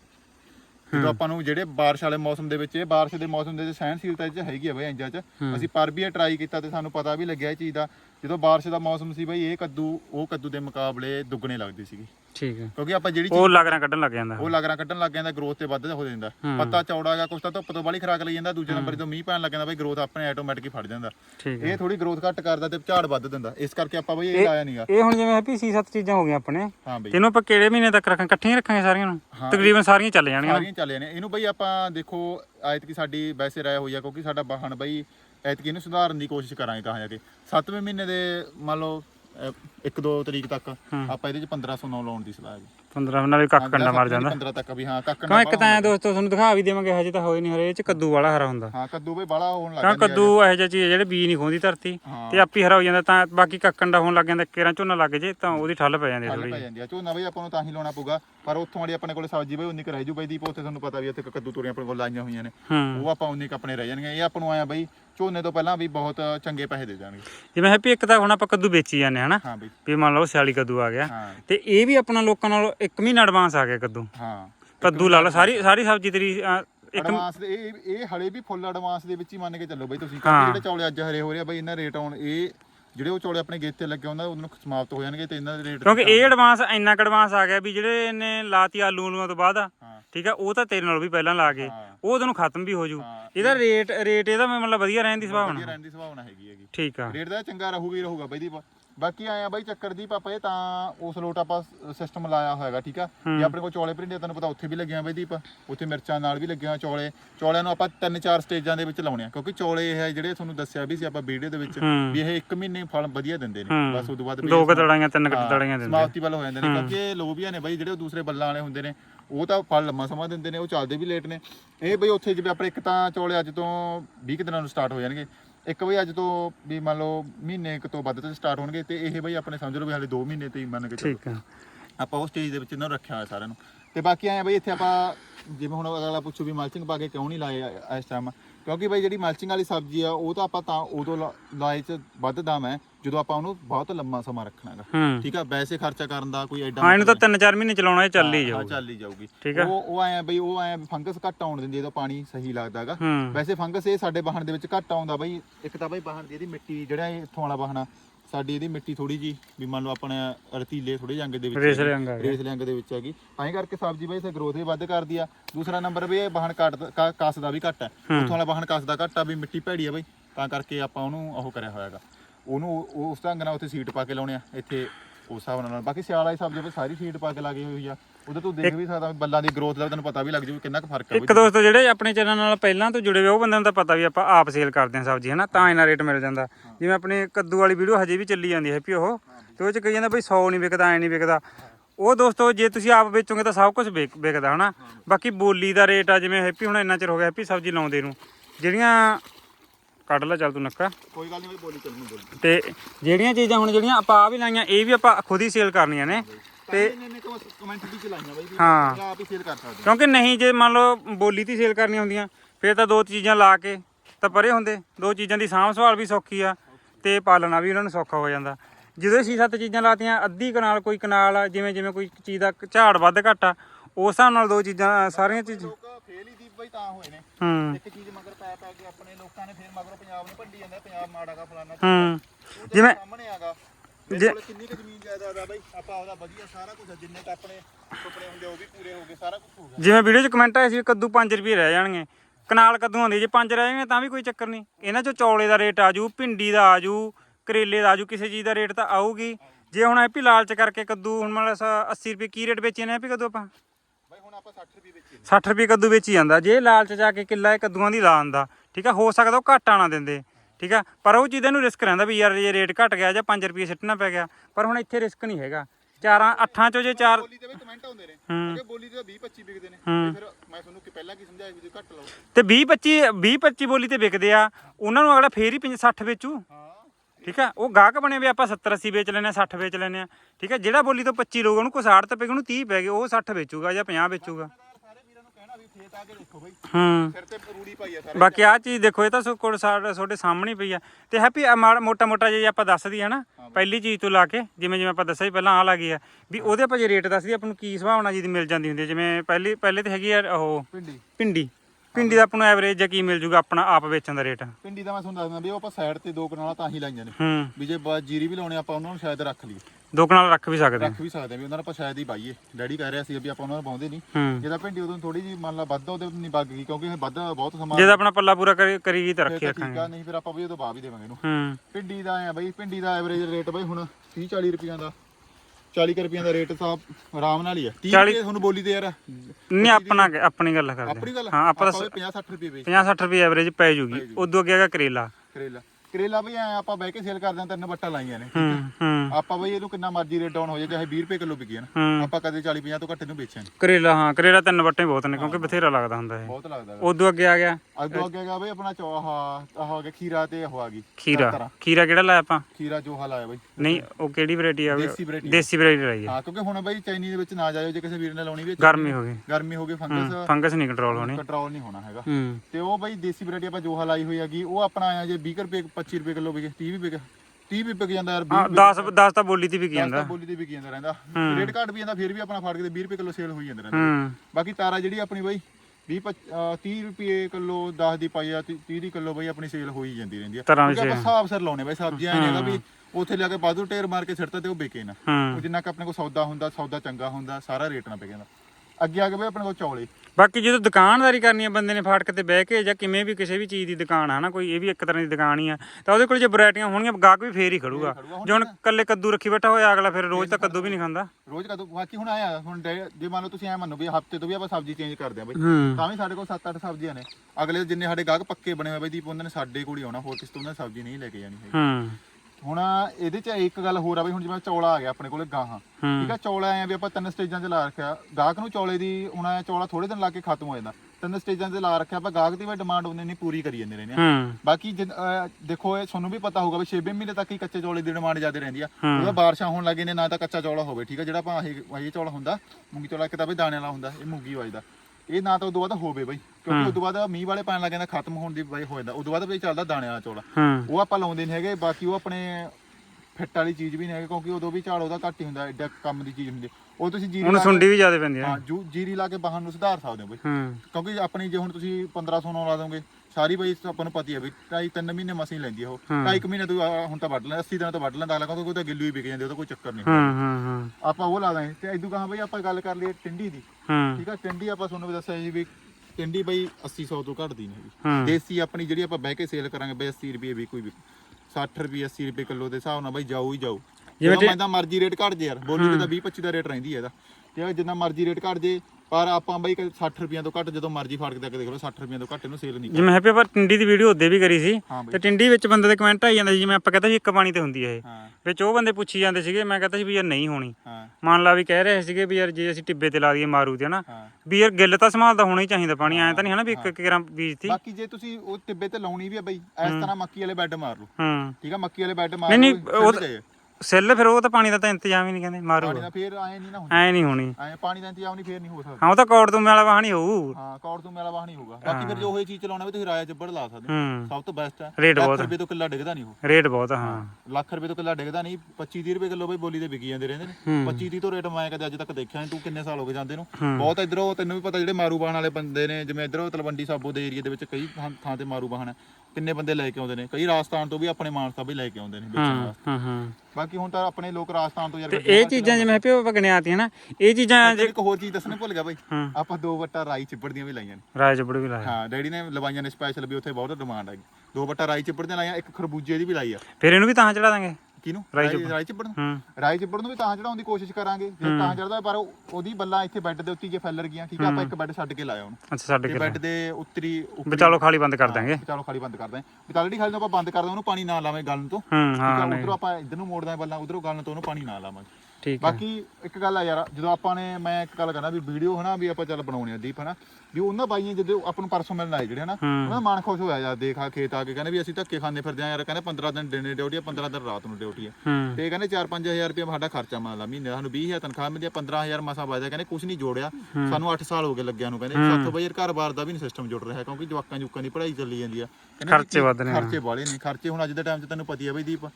ਜਦੋਂ ਆਪਾਂ ਨੂੰ ਜਿਹੜੇ ਬਾਰਿਸ਼ ਵਾਲੇ ਮੌਸਮ ਦੇ ਵਿੱਚ ਇਹ ਬਾਰਿਸ਼ ਦੇ ਮੌਸਮ ਦੇ ਵਿੱਚ ਸਹਿਣਸ਼ੀਲਤਾ ਇਹ 'ਚ ਹੈਗੀ ਆ ਬਈ ਇੰਜਾਂ 'ਚ। ਅਸੀਂ ਪਰ ਵੀ ਇਹ ਟਰਾਈ ਕੀਤਾ ਤੇ ਸਾਨੂੰ ਪਤਾ ਵੀ ਲੱਗਿਆ ਇਹ ਚੀਜ਼ ਦਾ। ਜਦੋਂ ਬਾਰਿਸ਼ ਦਾ ਮੌਸਮ ਸੀ ਬਈ ਇਹ ਕੱਦੂ ਉਹ ਕੱਦੂ ਦੇ ਮੁਕਾਬਲੇ ਦੁੱਗਣੇ ਲੱਗਦੀ ਸੀਗੀ। ਠੀਕ ਹੈ। ਕਿਉਂਕਿ ਆਪਾਂ ਜਿਹੜੀ ਉਹ ਲੱਗਣਾ ਕੱਢਣ ਲੱਗ ਜਾਂਦਾ। ਉਹ ਲੱਗਣਾ ਕੱਢਣ ਲੱਗ ਜਾਂਦਾ ਗਰੋਥ ਤੇ ਵੱਧ ਹੋ ਜਾਂਦਾ। ਪੱਤਾ ਚੌੜਾ ਗਾ ਕੁਛ ਤਾਂ ਧੁੱਪ ਤੋਂ ਬਾਲੀ ਖਰਾਕ ਲਈ ਜਾਂਦਾ ਦੂਜੇ ਨੰਬਰ ਜਦੋਂ ਮੀਂਹ ਪੈਣ ਲੱਗ ਜਾਂਦਾ ਬਈ ਗਰੋਥ ਆਪਣੇ ਆਟੋਮੈਟਿਕ ਹੀ ਫੜ ਜਾਂਦਾ। ਇਹ ਥੋੜੀ ਗਰੋਥ ਘੱਟ ਕਰਦਾ ਤੇ ਝਾੜ ਵੱਧ ਦਿੰਦਾ। ਇਸ ਕਰਕੇ ਆਪਾਂ ਬਈ ਇਹ ਲਾਇਆ ਨਹੀਂਗਾ ਇਹ ਹੁਣ ਜਿਵੇਂ ਹੈਪੀ ਸੀ ਸੱਤ ਚੀਜ਼ਾਂ ਹੋ ਗਈਆਂ ਆਪਣੇ। ਇਹਨੂੰ ਆਪਾਂ ਕਿਹੜੇ ਮਹੀਨੇ ਤੱਕ ਰੱਖਾਂ? ਇਕੱਠੀਆਂ ਰੱਖਾਂਗੇ ਸਾਰੀਆਂ ਨੂੰ? ਤਕਰੀਬਨ ਸਾਰੀਆਂ ਚੱਲ ਜਾਣਗੀਆਂ। ਸਾਰੀਆਂ ਚੱਲੇ ਨੇ ਇਹਨੂੰ ਬਈ ਆਪਾਂ ਦੇਖੋ ਐਤਕੀ ਸਾਡੀ ਵੈਸੇ ਰਾਇ ਹੋਈ ਆ ਕਿਉਂਕਿ ਸਾਡਾ ਬਾਹਣ ਬਈ ਐਤਕੀ ਇਹਨੂੰ ਸੁਧਾਰਨ ਦੀ ਕੋਸ਼ਿਸ਼ ਕਰਾਂਗੇ ਕਹਾਂ ਜਾ ਕੇ। 7ਵੇਂ ਮਹੀਨੇ ਦੇ ਮੰਨ ਲਓ 1-2 ਤਰੀਕ ਤੱਕ ਆਪਾਂ ਇਹਦੇ ਚ 1509 ਲਾਉਣ ਦੀ ਸਲਾਹ ਹੈ ਜੀ। 15 ਨਾਲ ਵੀ ਕੱਖ ਕੰਡਾ ਮਰ ਜਾਂਦਾ। 15 ਤੱਕ ਵੀ ਹਾਂ ਕੱਕ ਕਿਉਂ ਇੱਕ ਤਾਂ ਐਂ ਦੋਸਤੋ ਤੁਹਾਨੂੰ ਦਿਖਾ ਵੀ ਦੇਵਾਂਗੇ ਹਜੇ ਤਾਂ ਹੋਏ ਨਹੀਂ ਹਰੇ ਇਹ ਚ ਕੱਦੂ ਵਾਲਾ ਹਰਾ ਹੁੰਦਾ। ਹਾਂ ਕੱਦੂ ਬਈ ਬਾਲਾ ਹੋਣ ਲੱਗ ਜਾਂਦੀ ਕੱਦੂ ਇਹੋ ਜਿਹੀ ਚੀਜ਼ ਜਿਹੜੇ ਬੀਜ ਨਹੀਂ ਖੋਂਦੀ ਧਰਤੀ। ਤੇ ਆਪੀ ਹਰਾ ਹੋ ਜਾਂਦਾ ਤਾਂ ਬਾਕੀ ਕੱਕੰਡਾ ਹੋਣ ਲੱਗ ਜਾਂਦਾ ਕੇਰਾਂ ਝੋਨਾ ਲੱਗ ਜੇ ਤਾਂ ਉਹਦੀ ਠੱਲ ਪੈ ਜਾਂਦੀ ਥੋੜੀ ਪੈ ਜਾਂਦੀ ਆ ਝੋਨਾ ਬਈ ਆਪਾਂ ਨੂੰ ਤਾਂ ਹੀ ਲਾਉਣਾ ਪਊਗਾ ਪਰ ਉੱਥੋਂ ਵਾਲੀ ਆਪਣੇ ਕੋਲੇ ਸਬਜ਼ੀ ਬਈ ਉਨੀ ਕੁ ਰਹਿ ਜੂ ਬਈ ਦੀਪ ਉੱਥੇ ਤੁਹਾਨੂੰ ਪਤਾ ਵੀ ਇੱਥੇ ਕੱਦੂ ਤੋਰੀਆਂ ਆਪਣੇ ਕੋਲ ਲਾਈਆਂ ਹੋਈਆਂ ਨੇ। ਉਹ ਆਪਾਂ ਉਨੀ ਕੁ ਆਪਣੇ ਰਹਿ ਜਾਣਗੀਆਂ ਇਹ ਆਪਾਂ ਨੂੰ ਆਇਆ ਬਈ ਝੋਨੇ ਤੋਂ ਪਹਿਲਾਂ ਵੀ ਬਹੁਤ ਚੰਗੇ ਪੈਸੇ ਦੇ ਜਾਣਗੇ। ਜਿਵੇਂ ਹੈਪੀ ਇੱਕ ਤਾਂ ਹੁਣ ਆਪਾਂ ਕੱਦੂ ਵੇਚੀ ਜਾਂਦੇ ਹਨਾ? ਵੀ ਮੰਨ ਲਓ ਸਿਆਲੀ ਕੱਦੂ ਆ ਗਿਆ ਤੇ ਇਹ ਵੀ ਆਪਣਾ ਲੋਕਾਂ ਨਾਲੋਂ 1 ਮਹੀਨਾ ਐਡਵਾਂਸ ਆ ਗਿਆ ਕੱਦੂ। ਹਾਂ। ਕੱਦੂ ਲਾ ਲਓ ਸਾਰੀ ਸਾਰੀ ਸਬਜ਼ੀ ਤੇਰੀ ਇੱਕ ਐਡਵਾਂਸ ਦੇ ਇਹ ਇਹ ਹਲੇ ਵੀ ਫੁੱਲ ਐਡਵਾਂਸ ਦੇ ਵਿੱਚ ਹੀ ਮੰਨ ਕੇ ਚੱਲੋ ਬਈ ਤੁਸੀਂ। ਕਿਉਂਕਿ ਜਿਹੜੇ ਚੌਲੇ ਅੱਜ ਹਰੇ ਹੋ ਰਹੇ ਆ ਬਈ ਇਹਨਾਂ ਰੇਟ ਆਉਣ ਇਹ ਜਿਹੜੇ ਉਹ ਚੌਲੇ ਆਪਣੇ ਗੇਤ ਤੇ ਲੱਗੇ ਉਹਨਾਂ ਉਹਨਾਂ ਨੂੰ ਸਮਾਪਤ ਹੋ ਜਾਣਗੇ ਤੇ ਇਹਨਾਂ ਦੇ ਰੇਟ ਕਿਉਂਕਿ ਇਹ ਐਡਵਾਂਸ ਇੰਨਾ ਐਡਵਾਂਸ ਆ ਗਿਆ ਵੀ ਜਿਹੜੇ ਇਹਨੇ ਲਾਤੀ ਆਲੂ ਆਲੂਆਂ ਤੋਂ ਬਾਅਦ ਹਾਂ। ਠੀਕ ਆ ਉਹ ਤਾਂ ਤੇਰੇ ਨਾਲੋਂ ਵੀ ਪਹਿਲਾਂ ਲਾ ਗਏ। ਹਾਂ। ਉਹ ਤੈਨੂੰ ਖਤਮ ਵੀ ਹੋ ਜੂ ਹਾਂ। ਇਹਦਾ ਰੇਟ ਰੇਟ ਇਹਦਾ ਮਤਲਬ ਵਧੀਆ ਰਹਿਣ ਦੀ ਵਧੀਆ ਸੰਭਾਵਨਾ। ਰਹਿਣ ਦੀ ਸੰਭਾਵਨਾ ਹੈਗੀ ਹੈਗੀ। ਠੀਕ ਆ। ਰੇਟ ਦਾ ਚੰਗਾ ਰਹੂਗਾ ਹੀ ਰਹੂਗਾ ਬਈ ਦੀਪ। ਬਾਕੀ ਆਇਆ ਬਾਈ ਚੱਕਰ ਦੀ ਪਾਪਾ ਇਹ ਤਾਂ ਉਸ ਲੋਟ ਆਪਾਂ ਸਿਸਟਮ ਲਾਇਆ ਹੋਇਆਗਾ ਠੀਕ ਆ? ਜੇ ਆਪਣੇ ਕੋਲ ਚੌਲੇ ਭਰਿੰਡੇ ਤੁਹਾਨੂੰ ਪਤਾ ਉੱਥੇ ਵੀ ਲੱਗਿਆ ਬਈ ਦੀਪ ਉੱਥੇ ਮਿਰਚਾਂ ਨਾਲ ਵੀ ਲੱਗਿਆ ਚੌਲੇ। ਚੌਲਿਆਂ ਨੂੰ ਆਪਾਂ ਤਿੰਨ ਚਾਰ ਸਟੇਜਾਂ ਦੇ ਵਿੱਚ ਲਾਉਣੇ ਆ ਕਿਉਂਕਿ ਚੌਲੇ ਇਹ ਜਿਹੜੇ ਤੁਹਾਨੂੰ ਦੱਸਿਆ ਵੀ ਸੀ ਆਪਾਂ ਵੀਡੀਓ ਦੇ ਵਿੱਚ। ਵੀ ਇਹ ਇੱਕ ਮਹੀਨੇ ਫਲ ਵਧੀਆ ਦਿੰਦੇ ਨੇ। ਬਸ ਉਦੋਂ ਬਾਅਦ ਵੀ ਦੋ ਕੁ ਤੜਾਈਆਂ ਤਿੰਨ ਕੁ ਤੜਾਈਆਂ ਦਿੰਦੇ ਸਮਾਪਤੀ ਵੱਲ ਹੋ ਜਾਂਦੇ ਨੇ ਕਿਉਂਕਿ ਇਹ ਲੋਬੀਆਂ ਨੇ ਬਾਈ ਜਿਹੜੇ ਦੂਸਰੇ ਬੱਲਾਂ ਵਾਲੇ ਹੁੰਦੇ ਨੇ ਉਹ ਤਾਂ ਫਲ ਲੰਮਾ ਸਮਾਂ ਦਿੰਦੇ ਨੇ ਉਹ ਚੱਲਦੇ ਵੀ ਲੇਟ ਨੇ। ਇਹ ਬਈ ਉੱਥੇ ਜਿਵੇਂ ਆਪਣੇ ਇੱਕ ਤਾਂ ਚੌਲੇ ਅੱਜ ਤੋਂ 20 ਕੁ ਦਿਨਾਂ ਨੂੰ ਸਟਾਰਟ ਹੋ ਜਾਣਗੇ। ਇੱਕ ਬਈ ਅੱਜ ਤੋਂ ਵੀ ਮੰਨ ਲਓ ਮਹੀਨੇ ਕੁ ਤੋਂ ਵੱਧ ਤੇ ਸਟਾਰਟ ਹੋਣਗੇ ਤੇ ਇਹ ਬਈ ਆਪਣੇ ਸਮਝ ਲਓ ਵੀ ਹਾਲੇ 2 ਮਹੀਨੇ ਤੇ ਹੀ ਮੰਨ ਕੇ ਚੱਲੋ। ਠੀਕ ਆ। ਆਪਾਂ ਉਹ ਸਟੇਜ ਦੇ ਵਿੱਚ ਇਹਨਾਂ ਨੂੰ ਰੱਖਿਆ ਹੋਇਆ ਸਾਰਿਆਂ ਨੂੰ। ਤੇ ਬਾਕੀ ਆਏ ਬਈ ਇੱਥੇ ਆਪਾਂ ਜਿਵੇਂ ਹੁਣ ਅਗਲਾ ਪੁੱਛੂ ਵੀ ਮਲਚਿੰਗ ਪਾ ਕੇ ਕਿਉਂ ਨਹੀਂ ਲਾਏ ਇਸ ਟਾਈਮ ਕਿਉਂਕਿ ਬਈ ਜਿਹੜੀ ਮਲਚਿੰਗ ਵਾਲੀ ਸਬਜ਼ੀ ਆ ਉਹ ਤਾਂ ਆਪਾਂ ਤਾਂ ਉਦੋਂ ਲਾ- ਲਾਏ ਚ ਵੱਧ ਦਾਮ ਹੈ ਜਦੋਂ ਆਪਾਂ ਉਹਨੂੰ ਬਹੁਤ ਲੰਮਾ ਸਮਾਂ ਰੱਖਣਾਗਾ। ਹੂੰ। ਠੀਕ ਆ ਵੈਸੇ ਖਰਚਾ ਕਰਨ ਦਾ ਕੋਈ ਐਡਾ ਹਾਂ ਇਹਨੂੰ ਤਾਂ 3-4 ਮਹੀਨੇ ਚਲਾਉਣਾ ਇਹ ਚੱਲ ਹੀ ਹਾਂ, ਜਾਊ ਚੱਲ ਹੀ ਜਾਊਗੀ। ਠੀਕ ਆ। ਉਹ ਉਹ ਆਇਆ ਬਈ ਉਹ ਆਇਆ ਫੰਗਸ ਘੱਟ ਆਉਣ ਦਿੰਦੀ ਜਦੋਂ ਪਾਣੀ ਸਹੀ ਲੱਗਦਾਗਾ। ਹੂੰ। ਵੈਸੇ ਫੰਗਸ ਇਹ ਸਾਡੇ ਬਾਹਣ ਦੇ ਵਿੱਚ ਘੱਟ ਆਉਂਦਾ ਬਈ ਇੱਕ ਤਾਂ ਬਈ ਬਾਹਣ ਦੀ ਇਹਦੀ ਮਿੱਟੀ ਜਿਹੜਾ ਇਹ ਇੱਥੋਂ ਵਾਲਾ ਬਾਹਣਾ ਸਾਡੀ ਇਹਦੀ ਮਿੱਟੀ ਥੋੜੀ ਜੀ ਵੀ ਮੰਨ ਲਓ ਆਪਣੇ ਰਤੀਲੇ ਥੋੜੇ ਜੰਗ ਦੇ ਵਿੱਚ ਰੇਸ ਹੈਗੀ। ਰੰਗ ਆ ਗਿਆ ਰੇਸ ਲਿੰਗ ਦੇ ਵਿੱਚ ਹੈਗੀ। ਐਂ ਕਰਕੇ ਸਬਜ਼ੀ ਬਈ ਇਥੇ ਗਰੋਥ ਵੀ ਵੱਧ ਕਰਦੀ ਆ। ਦੂਸਰਾ ਨੰਬਰ ਵੀ ਇਹ ਬਾਹਣ ਘੱਟ ਕਾ- ਕਾਸ ਦਾ ਵੀ ਘੱਟ ਹੈ। ਉੱਥੋਂ ਵਾਲਾ ਬਾਹਣ ਕਾਸ ਦਾ ਘੱਟ ਆ ਵੀ ਮਿੱਟੀ ਭੈੜੀ ਆ ਬਈ। ਤਾਂ ਕਰਕੇ ਆਪਾਂ ਉਹਨੂੰ ਉਹ ਕਰਿਆ ਹੋਇਆਗਾ ਉਹਨੂੰ ਉਹ- ਉਸ ਢੰਗ ਨਾਲ ਉੱਥੇ ਸੀਟ ਪਾ ਕੇ ਲਾਉਣੇ ਆ। ਇੱਥੇ ਉਸ ਹਿਸਾਬ ਨਾਲ। ਬਾਕੀ ਸਿਆਲ ਵਾਲੀ ਸਬਜ਼ੀ ਬਈ ਸਾਰੀ ਸੀਟ ਪਾ ਕੇ ਲਾਗੀ ਹੋਈ ਆ। ਉਹਦੇ ਤੂੰ ਦੇਖ ਵੀ ਸਕਦਾ ਬੱਲਾਂ ਦੀ ਗਰੋਥ ਦਾ ਤੈਨੂੰ ਪਤਾ ਵੀ ਲੱਗ ਜੂ ਕਿੰਨਾ ਕੁ ਫ਼ਰਕ ਆ ਇੱਕ ਦੋਸਤੋ ਜਿਹੜੇ ਆਪਣੇ ਚੈਨਲ ਨਾਲ ਪਹਿਲਾਂ ਤੋਂ ਜੁੜੇ ਹੋਏ ਉਹ ਬੰਦਿਆਂ ਨੂੰ ਤਾਂ ਪਤਾ ਵੀ ਆਪਾਂ ਆਪ ਸੇਲ ਕਰਦੇ ਹਾਂ ਸਬਜ਼ੀ ਹਨਾ? ਤਾਂ ਇਹਨਾਂ ਰੇਟ ਮਿਲ ਜਾਂਦਾ। ਜਿਵੇਂ ਆਪਣੇ ਕੱਦੂ ਵਾਲੀ ਵੀਡੀਓ ਹਜੇ ਵੀ ਚੱਲੀ ਜਾਂਦੀ ਹੈ ਉਹ ਤੇ ਉਹ ਚ ਕਹੀ ਜਾਂਦਾ ਬਈ 100 ਨਹੀਂ ਵਿਕਦਾ ਐ ਨਹੀਂ ਵਿਕਦਾ। ਉਹ ਦੋਸਤੋ ਜੇ ਤੁਸੀਂ ਆਪ ਵੇਚੋਗੇ ਤਾਂ ਸਭ ਕੁਝ ਵਿਕਦਾ ਹਨਾ? ਬਾਕੀ ਬੋਲੀ ਦਾ ਰੇਟ ਆ ਜਿਵੇਂ ਹੈਪੀ ਹੁਣ ਇੰਨਾ ਚਿਰ ਹੋ ਗਿਆ ਹੈਪੀ ਸਬਜ਼ੀ ਲਾਉਂਦੇ ਨੂੰ। ਜਿਹੜੀਆਂ ਕੱਢ ਲੈ ਚੱਲ ਤੂੰ ਨੱਕਾ। ਕੋਈ ਗੱਲ ਨਹੀਂ ਬਈ ਬੋਲੀ ਚੱਲ ਨੂੰ ਬੋਲੀ। ਤੇ ਜਿਹੜੀਆਂ ਚੀਜ਼ਾਂ ਹੁਣ ਜਿਹੜੀਆਂ ਆਪਾਂ ਆ ਵੀ ਲਾਈਆਂ ਇਹ ਵੀ ਆਪਾਂ ਖੁਦ ਹੀ ਸੇਲ ਕਰਨੀਆਂ ਨੇ। ਤੇ ਇਹਨੇ ਕਮੈਂਟ ਵੀ ਚਲਾਈਆਂ ਬਾਈ ਵੀ ਹਾਂ। ਇਹ ਆਪ ਹੀ ਸ਼ੇਅਰ ਕਰ ਸਕਦੇ। ਕਿਉਂਕਿ ਨਹੀਂ ਜੇ ਮੰਨ ਲਓ ਬੋਲੀ ਤੇ ਸੇਲ ਕਰਨੀ ਹੁੰਦੀਆਂ ਫਿਰ ਤਾਂ ਦੋ ਚੀਜ਼ਾਂ ਲਾ ਕੇ ਤਾਂ ਪਰੇ ਹੁੰਦੇ। ਦੋ ਚੀਜ਼ਾਂ ਦੀ ਸਾਂਭ ਸੰਭਾਲ ਵੀ ਸੌਖੀ ਆ ਤੇ ਪਾਲਣਾ ਵੀ ਉਹਨਾਂ ਨੂੰ ਸੌਖਾ ਹੋ ਜਾਂਦਾ। ਜਦੋਂ ਛੇ ਸੱਤ ਚੀਜ਼ਾਂ ਲਾਤੀਆਂ ਅੱਧੀ ਕਨਾਲ ਕੋਈ ਕਨਾਲ ਆ, ਜਿਵੇਂ ਜਿਵੇਂ ਕੋਈ ਚੀਜ਼ ਦਾ ਝਾੜ ਵੱਧ ਘੱਟ ਆ ਉਸ ਹਿਸਾਬ ਨਾਲ ਦੋ ਚੀਜ਼ਾਂ ਸਾਰੀਆਂ ਚੀਜ਼ਾਂ ਲੋਕ ਫੇਲ ਹੀ ਦੀਪ ਬਾਈ ਤਾਂ ਹੋਏ ਨੇ। ਹੂੰ। ਇੱਕ ਚੀਜ਼ ਮਗਰ ਪੈ ਪੈ ਕੇ ਆਪਣੇ ਲੋਕਾਂ ਨੇ ਫੇਰ ਮਗਰੋਂ ਪੰਜਾਬ ਨੂੰ ਭੰਡੀ ਜਾਂਦਾ ਪੰਜਾਬ ਮਾੜਾ ਕਾ ਫਲਾਣਾ ਹੂੰ। ਜਿਵੇਂ- ਸਾਹਮਣੇ ਆਗਾ। ਜੇ- ਮੇਰੇ ਕੋਲ ਕਿੰਨੀ ਕੁ ਜ਼ਮੀਨ ਜਾਇਦਾਦ ਆ ਬਾਈ? ਆਪਾਂ ਉਹਦਾ ਵਧੀਆ ਸਾਰਾ ਕੁਝ ਜਿੰਨੇ ਕ ਆਪਣੇ ਸੁਪਨੇ ਹੁੰਦੇ ਉਹ ਵੀ ਪੂਰੇ ਹੋ ਗਏ ਸਾਰਾ ਕੁਝ ਹੋ ਗਿਆ। ਜਿਵੇਂ ਵੀਡੀਓ 'ਚ ਕਮੈਂਟ ਆਏ ਸੀ ਕੱਦੂ 5 ਰੁਪਏ ਰਹਿ ਜਾਣਗੇ। ਕਨਾਲ ਕੱਦੂ ਹੁੰਦੀ ਜੇ 5 ਰਹਿ ਜਾਣਗੇ ਤਾਂ ਵੀ ਕੋਈ ਚੱਕਰ ਨਹੀਂ। ਇਹਨਾਂ 'ਚੋਂ ਚੌਲੇ ਦਾ ਰੇਟ ਆਜੂ ਭਿੰਡੀ ਦਾ ਆਜੂ ਕਰੇਲੇ ਦਾ ਆਜੂ ਕਿਸੇ ਚੀਜ਼ ਦਾ ਰੇਟ ਤਾਂ ਆਊਗੀ। ਜੇ ਹੁਣ ਹੈਪੀ ਲਾਲਚ ਕਰਕੇ ਕੱਦੂ ਹੁਣ ਮਤਲਬ ਸ- 80 ਰੁਪਏ ਕੀ ਰੇਟ ਵੇਚੇ ਨੇ ਹੈਪੀ ਕੱਦੂ ਆਪਾਂ? ਬਾਈ ਹੁਣ ਆਪਾਂ 60 ਰੁਪਏ ਵਿੱਚ 60 ਰੁਪਏ ਕੱਦੂ ਵੇਚੀ ਜਾਂਦਾ। ਜੇ ਲਾਲਚ ਜਾ ਕੇ ਕਿੱਲਾ ਇਹ ਕੱਦੂਆਂ ਦੀ ਲਾਉਣ ਦਾ ਠੀਕ ਆ ਹੋ ਸਕਦਾ ਉਹ ਘਾਟਾ ਨਾ ਦਿੰਦੇ। ਠੀਕ ਆ? ਪਰ ਉਹ ਚੀਜ਼ਾਂ ਨੂੰ ਰਿਸਕ ਰਹਿੰਦਾ ਵੀ ਯਾਰ ਜੇ ਰੇਟ ਘਟ ਗਿਆ ਜਾਂ 5 ਰੁਪਏ ਸਿੱਟਣਾ ਪੈ ਗਿਆ ਪਰ ਹੁਣ ਇੱਥੇ ਰਿਸਕ ਨਹੀਂ ਹੈਗਾ। ਚਾਰਾਂ ਅੱਠਾਂ ਚੋਂ ਜੇ ਚਾਰ ਬੋਲੀ ਤੇ ਵੀ ਕਮੈਂਟ ਆਉਂਦੇ ਨੇ। ਕਿ ਬੋਲੀ ਤੇ 20 25 ਵਿਕਦੇ ਨੇ। ਫਿਰ ਮੈਂ ਤੁਹਾਨੂੰ ਕਿ ਪਹਿਲਾਂ ਕੀ ਸਮਝਾਇਆ ਵੀ ਤੁਸੀਂ ਘੱਟ ਲਾਓ। ਤੇ 20 25 20 25 ਬੋਲੀ ਤੇ ਵਿਕਦੇ ਆ। ਉਹਨਾਂ ਨੂੰ ਅਗਲਾ ਫੇਰ ਹੀ 60 ਵੇਚੂ। ਠੀਕ ਆ? ਉਹ ਗਾਹਕ ਬਣੇ ਵੀ ਆਪਾਂ 70 80 ਵੇਚ ਲੈਨੇ ਆ 60 ਵੇਚ ਲੈਨੇ ਆ। ਠੀਕ ਆ? ਜਿਹੜਾ ਬੋਲੀ ਤੋਂ 25 ਲੋਕ ਉਹਨੂੰ ਕੋਈ 60 ਤੇ ਪੈ ਉਹਨੂੰ 30 ਪੈ ਗਏ ਉਹ 60 ਵੇਚੂਗਾ ਜਾਂ 50 ਵੇਚੂਗਾ ਸਾਰੇ ਵੀਰਾਂ ਨੂੰ ਕਹਿਣਾ ਵੀ ਖੇਤ ਆ ਕੇ ਦੇਖੋ ਬਈ ਹੂੰ। ਸਿਰ ਤੇ ਰੂੜੀ ਪਾਈ ਆ ਸਾਰੇ। ਬਾਕੀ ਆ ਚੀਜ਼ ਦੇਖੋ ਇਹ ਤਾਂ ਸੋ ਕੋਲ ਸਾਡੇ ਤੁਹਾਡੇ ਸਾਹਮਣੇ ਹੀ ਪਈ ਆ। ਤੇ ਹੈਪੀ ਮੋਟਾ ਮੋਟਾ ਜੇ ਆਪਾਂ ਦੱਸ ਦਈਏ ਨਾ ਪਹਿਲੀ ਚੀਜ਼ ਤੋਂ ਲਾ ਕੇ ਜਿਵੇਂ ਜਿਵੇਂ ਆਪਾਂ ਦੱਸਿਆ ਪਹਿਲਾਂ ਆ ਲੱਗੀ ਆ ਵੀ ਉਹਦੇ ਆਪਾਂ ਜੇ ਰੇਟ ਦੱਸ ਦਈਏ ਆਪਾਂ ਨੂੰ ਕੀ ਸੁਭਾਵਨਾ ਜੀ ਦੀ ਮਿਲ ਜਾਂਦੀ ਹੁੰਦੀ ਹੈ ਜਿਵੇਂ ਪਹਿਲੀ ਪਹਿਲੇ ਤੇ ਹੈਗੀ ਆ ਉਹ ਪਿੰਡੀ ਪਿੰਡੀ ਪਿੰਡੀ ਦਾ ਆਪਾਂ ਨੂੰ ਐਵਰੇਜ ਜਾਂ ਕੀ ਮਿਲ ਜੂਗਾ ਆਪਣਾ ਆਪ ਵੇਚਣ ਦਾ ਰੇਟ? ਪਿੰਡੀ ਦਾ ਮੈਂ ਤੁਹਾਨੂੰ ਦੱਸਦਾ ਵੀ ਉਹ ਆਪਾਂ ਸਾਈਡ ਤੇ ਦੋ ਕਨਾਲਾਂ ਤਾਂ ਹੀ ਲਾਈਆਂ ਨੇ। ਵੀ ਜੇ ਜੀਰੀ ਵੀ ਲਾਉਣੇ ਆਪਾਂ ਉਹਨਾਂ ਨੂੰ ਸ਼ਾਇਦ ਰੱਖ ਲਈਏ। ਦੋ ਕਨਾਲ ਰੱਖ ਵੀ ਸਕਦੇ। ਰੱਖ ਵੀ ਸਕਦੇ ਆ ਵੀ ਉਹਨਾਂ ਨੂੰ ਆਪਾਂ ਸ਼ਾਇਦ ਹੀ ਪਾਈਏ। ਡੈਡੀ ਕਹਿ ਰਿਹਾ ਸੀ ਵੀ ਆਪਾਂ ਉਹਨਾਂ ਨੂੰ ਪਾਉਂਦੇ ਨਹੀਂ। ਹੂੰ। ਜਿਹਦਾ ਭਿੰਡੀ ਉਦੋਂ ਥੋੜੀ ਜੀ ਮੰਨ ਲਾ ਵੱਧ ਉਹਦੇ ਨਹੀਂ ਵੱਗ ਗਈ ਕਿਉਂਕਿ ਇਹ ਵੱਧ ਬਹੁਤ ਸਮਾਂ ਜੇ ਤਾਂ ਆਪਣਾ ਪੱਲਾ ਪੂਰਾ ਕਰੀ ਕਰੀਗੀ ਤਾਂ ਰੱਖੀ ਠੀਕ ਰੱਖਾਂਗੇ। ਆ ਨਹੀਂ ਫਿਰ ਆਪਾਂ ਵੀ ਉਹਦੋਂ ਬਾਅਦ ਵੀ ਦੇਵਾਂਗੇ ਇਹਨੂੰ। ਹੂੰ। ਭਿੰਡੀ ਦਾ ਆ ਬਈ ਭਿੰਡੀ ਦਾ ਐਵਰੇਜ ਰੇਟ ਬਈ ਹੁਣ 30 40 ਰੁਪਈਆਂ ਦਾ। 40 ਰੁਪਈਆਂ ਦਾ ਰੇਟ ਤਾਂ ਆਰਾਮ ਨਾਲ ਹੀ ਆ। 30 40 ਰੁਪਏ ਤੁਹਾਨੂੰ ਬੋਲੀ ਤੇ ਯਾਰ। ਨਹੀਂ ਆਪਣਾ ਆਪਣੀ ਗੱਲ ਕਰਦੇ ਆਪਣੀ ਗੱਲ ਹਾਂ ਆਪਾਂ ਤਾਂ 50 60 ਰੁਪਏ ਵੇਚ 50 60 ਰੁਪਏ ਐਵਰੇਜ ਪੈ ਜੂਗੀ। ਉਦੋਂ ਅੱਗੇ ਹੈਗਾ ਕਰੇਲਾ। ਕਰੇਲਾ। ਕਰੇਲਾ ਬਈ ਐ ਆਪਾਂ ਬਹਿ ਕੇ ਸੇਲ ਕਰਦੇ ਆ ਤਿੰਨ ਬੱਟਾ ਲਾਈਆਂ ਨੇ ਹੂੰ ਹੂੰ? ਆਪਾਂ ਬਈ ਇਹਨੂੰ ਕਿੰਨਾ ਮਰਜ਼ੀ ਰੇਟ ਡਾਊਨ ਹੋ ਜਾਏ ਚਾਹੇ 20 ਰੁਪਏ ਕਿਲੋ ਵਿਕੀ ਨਾ ਹੂੰ। ਆਪਾਂ ਕਦੇ 40 50 ਤੋਂ ਘੱਟ ਇਹਨੂੰ ਵੇਚਿਆ ਨਹੀਂ ਕਰੇਲਾ ਹਾਂ ਕਰੇਲਾ ਤਿੰਨ ਵੱਟੇ ਬਹੁਤ ਨੇ ਕਿਉਂਕਿ ਬਥੇਰਾ ਲੱਗਦਾ ਹੁੰਦਾ ਇਹ। ਬਹੁਤ ਲੱਗਦਾ ਉਦੋਂ ਅੱਗੇ ਆ ਗਿਆ। ਅੱਗੋਂ ਅੱਗੇ ਗਿਆ ਬਈ ਆਪਣਾ ਚੌਹਾ ਆਹ ਹੋ ਗਿਆ ਖੀਰਾ ਤੇ ਉਹ ਆ ਗਈ। ਖੀਰਾ। ਤਰ੍ਹਾਂ। ਖੀਰਾ ਕਿਹੜਾ ਲਾਇਆ ਆਪਾਂ? ਖੀਰਾ ਜੋਹਾ ਲਾਇਆ ਬਈ। ਨਹੀਂ ਉਹ ਕਿਹੜੀ ਵੈਰਾਈਟੀ ਆ? ਦੇਸੀ variety ਦੇਸੀ ਵੈਰਾਈਟੀ ਲਾਈ ਹੈ ਹਾਂ ਕਿਉਂਕਿ ਹੁਣ ਬਈ ਚਾਈਨੀ ਦੇ ਵਿੱਚ ਨਾ ਜਾਇਓ ਜੇ ਕਿਸੇ ਵੀਰ ਨੇ ਲਾਉਣੀ ਵੀ ਗਰਮੀ ਹੋ ਗਈ। ਗਰਮੀ ਹੋ ਗਈ ਫੰਗਸ ਫੰਗਸ ਨਹੀਂ ਕੰਟਰੋਲ ਹੋਣੀ। ਕੰਟਰੋਲ ਨਹੀਂ ਹੋਣਾ ਹੈਗਾ। ਹੂੰ। ਤੇ ਉਹ ਬਈ ਦੇਸੀ ਵੈਰਾਈਟੀ ਆਪਾਂ ਜੋਹਾ ਲਾਈ ਹੋਈ ਹੈਗੀ ਉਹ ਆਪਣਾ ਆਇਆ ਜੇ 20 ਰੁਪਏ 25 ਰੁਪਏ ਕਿਲੋ ਵਿਕੇ 30 ਵੀ ਵਿਕੇ। 30 ਵੀ ਵਿਕ ਜਾਂਦਾ ਯਾਰ 20 ਹਾਂ 10 10 ਤਾਂ ਬੋਲੀ ਤੇ ਵੀ ਕੀ ਜਾਂਦਾ ਤਾਂ ਬੋਲੀ ਤੇ ਵਿਕੀ ਜਾਂਦਾ ਰਹਿੰਦਾ। ਰੇਟ ਘੱਟ ਵੀ ਜਾਂਦਾ ਫਿਰ ਵੀ ਆਪਣਾ ਫੜ ਕੇ ਤੇ 20 ਰੁਪਏ ਕਿਲੋ ਸੇਲ ਹੋਈ ਜਾਂਦਾ ਰਹਿੰਦਾ। ਬਾਕੀ ਤਾਰਾ ਜਿਹੜੀ ਆਪਣੀ ਬਈ 20 ਪੱਚ- ਅਹ 30 ਰੁਪਏ ਕਿਲੋ 10 ਦੀ ਪਾਈ ਆ 30 ਦੀ ਕਿਲੋ ਬਈ ਆਪਣੀ ਸੇਲ ਹੋਈ ਜਾਂਦੀ ਰਹਿੰਦੀ ਆ। ਤਰ੍ਹਾਂ ਦੀ ਆਪਾਂ ਹਿਸਾਬ ਸਿਰ ਲਾਉਣੇ ਬਈ ਸਬਜ਼ੀਆਂ ਹੈਗਾ ਵੀ ਉੱਥੇ ਲਿਆ ਕੇ ਬਾਦੂ ਢੇਰ ਮਾਰ ਕੇ ਛੱਡਤਾ ਤੇ ਉਹ ਵਿਕੇ ਨਾ। ਉਹ ਜਿੰਨਾ ਕਿ ਆਪਣੇ ਕੋਲ ਸੌਦਾ ਹੁੰਦਾ ਸੌਦਾ ਚੰਗਾ ਹੁੰਦਾ ਸਾਰਾ ਰੇਟ ਨਾ ਵਿਕੇ ਜਾਂਦਾ ਅੱਗੇ ਆ ਕੇ ਬਈ ਆਪਣੇ ਕੋਲ ਚੌਲੇ। ਬਾਕੀ ਜਦੋਂ ਦੁਕਾਨਦਾਰੀ ਕਰਨੀ ਹੈ ਬੰਦੇ ਨੇ ਫਾਟਕ ਤੇ ਬਹਿ ਕੇ ਜਾਂ ਕਿਵੇਂ ਵੀ ਕਿਸੇ ਵੀ ਚੀਜ਼ ਦੀ ਦੁਕਾਨ ਆ ਨਾ ਕੋਈ ਇਹ ਵੀ ਇੱਕ ਤਰ੍ਹਾਂ ਦੀ ਦੁਕਾਨ ਹੀ ਆ ਤਾਂ ਉਹਦੇ ਕੋਲ ਜੇ ਵੈਰਾਈਟੀਆਂ ਹੋਣਗੀਆਂ ਗਾਹਕ ਵੀ ਫੇਰ ਹੀ ਖੜੂਗਾ। ਜੇ ਹੁਣ ਕੱਲੇ ਕੱਦੂ ਰੱਖੀ ਬੈਠਾ ਹੋਇਆ ਅਗਲਾ ਫਿਰ ਰੋਜ਼ ਤਾਂ ਕੱਦੂ ਵੀ ਨਹੀਂ ਖਾਂਦਾ। ਰੋਜ਼ ਕਦੋਂ ਬਾਕੀ ਹੁਣ ਆਇਆ ਹੁਣ ਜੇ ਮੰਨ ਲਓ ਤੁਸੀਂ ਐ ਮੰਨੋ ਵੀ ਹਫ਼ਤੇ ਤੋਂ ਵੀ ਆਪਾਂ ਸਬਜ਼ੀ ਚੇਂਜ ਕਰਦੇ ਆ ਬਈ ਤਾਂ ਵੀ ਸਾਡੇ ਕੋਲ 7-8 ਸਬਜ਼ੀਆਂ ਨੇ। ਅਗਲੇ ਜਿੰਨੇ ਸਾਡੇ ਗਾਹਕ ਪੱਕੇ ਬਣੇ ਹੋਏ ਬਈ ਦੀਪ ਉਹਨਾਂ ਨੇ ਸਾਡੇ ਕੋਲ ਹੀ ਆਉਣਾ ਹੋਰ ਕਿਸੇ ਤੋਂ ਉਹਨਾਂ ਸਬਜ਼ੀ ਨਹੀਂ ਲੈ ਕੇ ਜਾਣੀ ਹੈਗੀ। ਹੂੰ। ਹੁਣ ਇਹਦੇ ਚ ਇੱਕ ਗੱਲ ਹੋਰ ਆ ਬਈ ਹੁਣ ਜਿਵੇਂ ਚੌਲਾ ਆ ਗਿਆ ਆਪਣੇ ਕੋਲੇ ਗਾਹਾਂ। ਠੀਕ ਆ ਚੌਲਾ ਆਇਆ ਵੀ ਆਪਾਂ ਤਿੰਨ ਸਟੇਜਾਂ 'ਚ ਲਾ ਰੱਖਿਆ। ਗਾਹਕ ਨੂੰ ਚੌਲੇ ਦੀ ਹੁਣ ਚੌਲਾ ਥੋੜੇ ਦਿਨ ਲਾ ਕੇ ਖਤਮ ਹੋ ਜਾਂਦਾ। ਤਿੰਨ ਸਟੇਜਾਂ 'ਤੇ ਲਾ ਰੱਖਿਆ ਆਪਾਂ ਗਾਹਕ ਦੀ ਵੀ ਡਿਮਾਂਡ ਉਹਨੇ ਨਹੀਂ ਪੂਰੀ ਕਰੀ ਜਾਂਦੇ ਰਹਿੰਦੇ ਆ। ਬਾਕੀ ਦੇਖੋ ਇਹ ਤੁਹਾਨੂੰ ਵੀ ਪਤਾ ਹੋਊਗਾ ਵੀ 6 ਮਹੀਨੇ ਤੱਕ ਹੀ ਕੱਚੇ ਚੌਲੇ ਦੀ ਡਿਮਾਂਡ ਜ਼ਿਆਦਾ ਰਹਿੰਦੀ ਆ। ਉਹਦਾ ਬਾਰਿਸ਼ਾਂ ਹੋਣ ਲੱਗੇ ਨੇ ਨਾ ਤਾਂ ਕੱਚਾ ਚੌਲਾ ਹੋਵੇ ਠੀਕ ਆ ਜਿਹੜਾ ਆਪਾਂ ਇਹ ਇਹ ਚੌਲਾ ਹੁੰਦਾ ਮੂੰਗੀ ਚੌਲਾ ਇੱਕ ਤਾਂ ਵੀ ਦਾਣੇ ਵਾਲਾ ਹੁੰਦਾ ਇਹ ਮੂੰਗੀ ਵੱਜਦਾ ਇਹ ਨਾ ਤਾਂ ਉਦੋਂ ਬਾਅਦ ਹੋਵੇ ਬਈ। ਕਿਉਂਕਿ ਉਦੋਂ ਬਾਅਦ ਮੀਂਹ ਵਾਲੇ ਪੈਣ ਲੱਗ ਜਾਂਦਾ ਖਤਮ ਹੋਣ ਦੀ ਵਜ੍ਹਾ ਹੋ ਜਾਂਦਾ। ਉਦੋਂ ਬਾਅਦ ਵੀ ਚੱਲਦਾ ਦਾਣੇ ਵਾਲਾ ਚੌਲਾ। ਹੂੰ। ਉਹ ਆਪਾਂ ਲਾਉਂਦੇ ਨਹੀਂ ਹੈਗੇ ਬਾਕੀ ਉਹ ਆਪਣੇ ਫਿੱਟ ਵਾਲੀ ਚੀਜ਼ ਵੀ ਨਹੀਂ ਹੈਗੀ ਕਿਉਂਕਿ ਉਦੋਂ ਵੀ ਝਾੜ ਉਹਦਾ ਘੱਟ ਹੀ ਹੁੰਦਾ ਐਡਾ ਕੰਮ ਦੀ ਚੀਜ਼ ਹੁੰਦੀ। ਉਹ ਤੁਸੀਂ ਜੀਰੀ ਹੁਣ ਸੁੰਡੀ ਵੀ ਜ਼ਿਆਦਾ ਪੈਂਦੀ ਹੈ। ਹਾਂ ਜੂ- ਜੀਰੀ ਲਾ ਕੇ ਬਾਹਰ ਨੂੰ ਸੁਧਾਰ ਸਕਦੇ ਹੋ ਬਈ। ਕਿਉਂਕਿ ਆਪਣੀ ਜੇ ਹੁਣ ਤੁਸੀਂ 1500 ਨਾਲ ਲਾ ਦੋਗੇ ਸਾਰੀ ਬਈ ਆਪਾਂ ਨੂੰ ਪਤਾ ਹੀ ਹੈ ਵੀ ਢਾਈ ਤਿੰਨ ਮਹੀਨੇ ਮਸੀਂ ਲੈਂਦੀ ਆ ਉਹ। ਢਾਈ ਕੁ ਮਹੀਨੇ ਤੋਂ ਹੁਣ ਤਾਂ ਵੱਢ ਲੈ 80 ਦਿਨਾਂ ਤੋਂ ਵੱਢ ਲੈਂਦਾ ਅਗਲਾ ਕਿਉਂਕਿ ਉਹ ਤਾਂ ਗਿੱਲੂ ਹੀ ਵਿਕ ਜਾਂਦੀ ਉਹਦਾ ਕੋਈ ਚੱਕਰ ਨਹੀਂ। ਆਪਾਂ ਉਹ ਲਾ ਦਾਂਗੇ ਤੇ ਇਦੋਂ ਕਹਾਂ ਬਈ ਆਪਾਂ ਗੱਲ ਕਰ ਲਈਏ ਟਿੰਡੀ ਦੀ। ਠੀਕ ਆ ਟਿੰਡੀ ਆਪਾਂ ਤੁਹਾਨੂੰ ਵੀ ਦੱਸਿਆ ਜੀ ਵੀ ਟਿੰਡੀ ਬਈ 80 100 ਤੋਂ ਘੱਟਦੀ ਨਹੀਂ ਹੈਗੀ। ਦੇਸੀ ਆਪਣੀ ਜਿਹੜੀ ਆਪਾਂ ਬਹਿ ਕੇ ਸੇਲ ਕਰਾਂਗੇ ਬਈ 80 ਰੁਪਏ ਵੀ ਕੋਈ ਵੀ 60 ਰੁਪਏ 80 ਰੁਪਏ ਕਿਲੋ ਦੇ ਹਿਸਾਬ ਨਾਲ ਬਈ ਜਾਊ ਹੀ ਜਾਊ। ਜਿਵੇਂ ਜਿਵੇਂ ਮੈਂ ਤਾਂ ਮਰਜ਼ੀ ਰੇਟ ਘਟ ਜੇ ਯਾਰ ਬੋਲੀ ਤੇ ਤਾਂ 20 25 ਦਾ ਰੇਟ ਰਹਿੰਦੀ ਹੈ ਇਹਦਾ। ਤੇ ਜਿੰਨਾ ਮਰਜ਼ੀ ਰੇਟ ਘਟ ਜੇ ਪਰ ਆਪਾਂ ਬਈ 60 ਰੁਪਈਆਂ ਤੋਂ ਘੱਟ ਜਦੋਂ ਮਰਜ਼ੀ ਫਾੜ ਕੇ ਤੱਕ ਦੇਖ ਲਓ 60 ਰੁਪਈਆਂ ਤੋਂ ਘੱਟ ਇਹਨੂੰ ਸੇਲ ਨਹੀਂ ਜਿਵੇਂ ਹੈਪੀ ਆਪਾਂ ਟਿੰਡੀ ਦੀ ਵੀਡੀਓ ਉਹਦੇ ਵੀ ਕਰੀ ਸੀ। ਤੇ ਟਿੰਡੀ ਵਿੱਚ ਬੰਦੇ ਦੇ ਕਮੈਂਟ ਆਈ ਜਾਂਦੇ ਸੀ ਜਿਵੇਂ ਆਪਾਂ ਕਹਿੰਦਾ ਸੀ ਇੱਕ ਪਾਣੀ ਤੇ ਹੁੰਦੀ ਹੈ ਇਹ। ਵਿੱਚ ਉਹ ਬੰਦੇ ਪੁੱਛੀ ਜਾਂਦੇ ਸੀਗੇ ਮੈਂ ਕਹਿੰਦਾ ਸੀ ਵੀ ਯਾਰ ਨਹੀਂ ਹੋਣੀ। ਮੰਨ ਲਾ ਵੀ ਕਹਿ ਰਹੇ ਸੀਗੇ ਵੀ ਯਾਰ ਜੇ ਅਸੀਂ ਟਿੱਬੇ ਤੇ ਲਾ ਦਈਏ ਮਾਰੂ ਤੇ ਹਨਾ। ਵੀ ਯਾਰ ਗਿੱਲ ਤਾਂ ਸੰਭਾਲਦਾ ਹੋਣਾ ਹੀ ਚਾਹੀਦਾ ਪਾਣੀ ਐਂ ਤਾਂ ਨਹੀਂ ਹਨਾ ਵੀ ਇੱਕ ਇੱਕ ਗ੍ਰਾਮ ਬੀਜਤੀ ਬਾਕੀ ਜੇ ਤੁਸੀਂ ਉਹ ਟਿੱਬੇ ਤੇ ਲਾਉਣੀ ਵੀ ਹੈ ਬਈ ਇਸ ਤਰ੍ਹਾਂ ਮੱਕੀ ਵਾਲੇ ਬੈੱਡ ਮਾਰ ਲਓ। ਹੂੰ। ਠੀਕ ਆ ਮੱਕੀ ਵਾਲੇ ਬੈੱਡ ਮਾਰ ਨਹੀਂ, ਨਹੀਂ, ਲਓ, ਉਹ ਸਿੱਧ ਗਏ। ਸੈੱਲ ਫਿਰ ਉਹ ਤਾਂ ਪਾਣੀ ਦਾ ਤਾਂ ਇੰਤਜ਼ਾਮ ਹੀ ਨਹੀਂ ਕਹਿੰਦੇ ਮਾਰੂ ਪਾਣੀ ਦਾ ਫੇਰ ਆਏ ਨਹੀਂ ਨਾ ਹੁੰਦਾ ਐ ਨਹੀਂ ਹੋਣੀ। ਐ ਪਾਣੀ ਦਾ ਇੰਤਜ਼ਾਮ ਨਹੀਂ ਫੇਰ ਨਹੀਂ ਹੋ ਸਕਦਾ। ਹਾਂ ਉਹ ਤਾਂ ਕੌੜ ਤੋਂ ਵਾਲਾ ਵਾਹਣੀ ਹੋਊ। ਹਾਂ ਕੌੜ ਤੋਂ ਮੇਲਾ ਵਾਹ ਨਹੀਂ ਹੋਊਗਾ। ਬਾਕੀ ਫਿਰ ਜੋ ਉਹ ਚੀਜ਼ ਚਲਾਉਣਾ ਵੀ ਤੁਸੀਂ ਰਾਇਆ ਜੱਬੜ ਲਾ ਸਕਦੇ ਹੋ। ਹੂੰ। ਸਭ ਤੋਂ ਬੈਸਟ ਹੈ ਰੇਟ ਲੱਖ ਬਹੁਤ ਰੁਪਏ ਤੋਂ ਕਿੱਲਾ ਡਿੱਗਦਾ ਨਹੀਂ ਉਹ। ਰੇਟ ਬਹੁਤ ਆ, ਹਾਂ। ਲੱਖ ਰੁਪਏ ਤੋਂ ਕਿੱਲਾ ਡਿੱਗਦਾ ਨਹੀਂ। 25 30 ਰੁਪਏ ਕਿਲੋ ਬਈ ਬੋਲੀ ਦੇ ਵਿਕੀ ਜਾਂਦੇ ਰਹਿੰਦੇ ਨੇ। ਹੂੰ। 25 30 ਤੋਂ ਰੇਟ ਮੈਂ ਕਦੇ ਅੱਜ ਤੱਕ ਦੇਖਿਆ ਨਹੀਂ ਤੂੰ ਕਿੰਨੇ ਸਾਲ ਹੋ ਗਏ ਜਾਂਦੇ ਨੂੰ। ਬਹੁਤ ਇਧਰੋਂ ਤੈਨੂੰ ਵੀ ਪਤਾ ਜਿਹੜੇ ਮਾਰੂ ਬਾਹਣ ਵਾਲੇ ਬੰਦੇ ਨੇ ਜਿਵੇਂ ਇਧਰੋਂ ਤਲਵੰਡੀ ਸਾਬੋ ਦੇ ਏਰੀਆ ਦੇ ਵਿੱਚ ਕਈ ਥਾਂ ਥਾਂ ਤੇ ਮਾਰੂ ਬਾਹਣ ਹੈ। ਕਿੰਨੇ ਬੰਦੇ ਲੈ ਕੇ ਆਉਂਦੇ ਨੇ? ਕਈ ਰਾਜਸਥਾਨ ਤੋਂ ਵੀ ਆਪਣੇ ਮਾਨਸਾ ਵੀ ਲੈ ਕੇ ਆਉਂਦੇ ਨੇ ਵੇਚਣ ਹਾਂ ਵਾਸਤੇ। ਹਾਂ ਹਾਂ। ਬਾਕੀ ਹੁਣ ਤਾਂ ਆਪਣੇ ਲੋਕ ਰਾਜਸਥਾਨ ਤੋਂ ਯਾਰ ਤੇ ਇਹ ਚੀਜ਼ਾਂ ਜਿਵੇਂ ਹੈਪੀ ਆਪਾਂ ਗਣਿਆਤੀਆਂ ਨਾ ਇਹ ਚੀਜ਼ਾਂ ਜੇ ਇੱਕ ਹੋਰ ਚੀਜ਼ ਦੱਸਣੇ ਭੁੱਲ ਗਿਆ ਬਈ। ਹਾਂ। ਆਪਾਂ ਦੋ ਵੱਟਾ ਰਾਈ ਚਿੱਬੜ ਦੀਆਂ ਵੀ ਲਾਈਆਂ ਨੇ। ਰਾਜ ਜਬੜ ਵੀ ਲਾਇਆ। ਹਾਂ ਡੈਡੀ ਨੇ ਲਵਾਈਆਂ ਨੇ ਸਪੈਸ਼ਲ ਵੀ ਉੱਥੇ ਬਹੁਤ ਡਿਮਾਂਡ ਹੈਗੀ। ਦੋ ਵੱਟਾ ਰਾਈ ਚਿੱਬੜ ਦੀਆਂ ਲਾਈਆਂ ਇੱਕ ਖਰਬੂਜੇ ਦੀ ਵੀ ਲਾਈ ਆ। ਫਿਰ ਇਹਨੂੰ ਵੀ ਤਾਂ ਚੜਾ ਦਾਂਗੇ। ਕਿਹਨੂੰ? ਰਾਈ ਰਾਈ ਰਾਈ ਚਿੱਬੜ ਨੂੰ? ਹੂੰ। ਰਾਈ ਚਿੱਬੜ ਨੂੰ ਵੀ ਤਾਂ ਚੜਾਉਣ ਦੀ ਕੋਸ਼ਿਸ਼ ਕਰਾਂਗੇ। ਜੇ ਤਾਂ ਚੜਦਾ ਪਰ ਉਹ- ਉਹਦੀ ਬੱਲਾ ਇੱਥੇ ਬੈੱਡ ਦੇ ਉੱਤੇ ਜੇ ਫੈਲਰ ਗਈਆਂ ਠੀਕ ਆ ਆਪਾਂ ਇੱਕ ਬੈੱਡ ਛੱਡ ਕੇ ਲਾਇਆ ਉਹਨੂੰ। ਅੱਛਾ ਤੇ ਕੇ ਬੈੱਡ ਦੇ ਉੱਤਰੀ ਉੱਪਰੀ- ਵਿਚਾਲੋ ਖਾਲੀ ਬੰਦ ਕਰ ਦਾਂਗੇ ਚਲੋ ਖਾਲੀ ਬੰਦ ਕਰਦੇ ਆਂ ਵਿਚਾਲੜੀ ਖਾਲੀ ਨੂੰ ਆਪਾਂ ਬੰਦ ਕਰਦੇ ਉਹਨੂੰ ਪਾਣੀ ਨਾ ਲਾਵੇਂ ਗਲਣ ਤੋਂ। ਹੂੰ ਹਾਂ ਉਧਰੋਂ ਆਪਾਂ ਇੱਧਰ ਨੂੰ ਮੋੜਦੇ ਬੱਲਾ ਉਧਰੋਂ ਗਲਣ ਤੋਂ ਉਹਨੂੰ ਪਾਣੀ ਨਾ ਲਾਵਾਂਗੇ। ਠੀਕ ਹੈ। ਬਾਕੀ ਇੱਕ ਗੱਲ ਆ ਯਾਰ ਜਦੋਂ ਆਪਾਂ ਨੇ ਮੈਂ ਇੱਕ ਗੱਲ ਕਰਨਾ ਵੀ ਵੀਡੀਓ ਹਨਾ ਵੀ ਆਪਾਂ ਚੱਲ ਬਣਾਉਣੀ ਆ ਦੀਪ ਹਨਾ ਵੀ ਉਹਨਾਂ ਬਾਈਆਂ ਜਦੋਂ ਆਪਾਂ ਨੂੰ ਪਰਸੋਂ ਮਿਲਣ ਆਏ ਜਿਹੜੇ ਹਨਾ ਉਹਨਾਂ ਦਾ ਮਨ ਖੁਸ਼ ਹੋਇਆ ਯਾਰ ਦੇਖ ਆ ਖੇਤ ਆ ਕੇ ਕਹਿੰਦੇ ਵੀ ਅਸੀਂ ਧੱਕੇ ਖਾਂਦੇ ਫਿਰਦੇ ਆ ਯਾਰ ਕਹਿੰਦੇ 15 ਦਿਨ ਦਿਨੇ ਡਿਊਟੀ ਆ 15 ਦਿਨ ਰਾਤ ਨੂੰ ਡਿਊਟੀ ਆ। ਤੇ ਕਹਿੰਦੇ 4-5000 ਰੁਪਏ ਸਾਡਾ ਖਰਚਾ ਮੰਨ ਲਾ ਮਹੀਨੇ ਸਾਨੂੰ 20000 ਤਨਖਾਹ ਮਿਲਦੀ ਆ 15000 ਮਸਾ ਬਚਦਾ ਕਹਿੰਦੇ ਕੁਝ ਨਹੀਂ ਜੋੜਿਆ ਸਾਨੂੰ 8 ਸਾਲ ਹੋ ਗਏ ਲੱਗਿਆ ਨੂੰ ਕਹਿੰਦੇ ਸਾਥੋਂ ਬਈ ਯਾਰ ਘਰ-ਬਾਰ ਦਾ ਵੀ ਨਹੀਂ ਸਿਸਟਮ ਜੁੜ ਰਿਹਾ ਕਿਉਂਕਿ ਜਵਾਕਾਂ ਜੁਕਾਂ ਦੀ ਪੜ੍ਹਾਈ ਚੱਲੀ ਜਾਂਦੀ ਆ। ਖਰਚੇ ਵੱਧ ਨੇ। ਖਰਚੇ ਵਾਲੇ ਨੇ ਖਰਚੇ ਹੁਣ ਅੱਜ ਦੇ ਟਾਈਮ 'ਚ ਤੈਨੂੰ ਪਤੀ ਆ ਬਈ ਦੀਪ।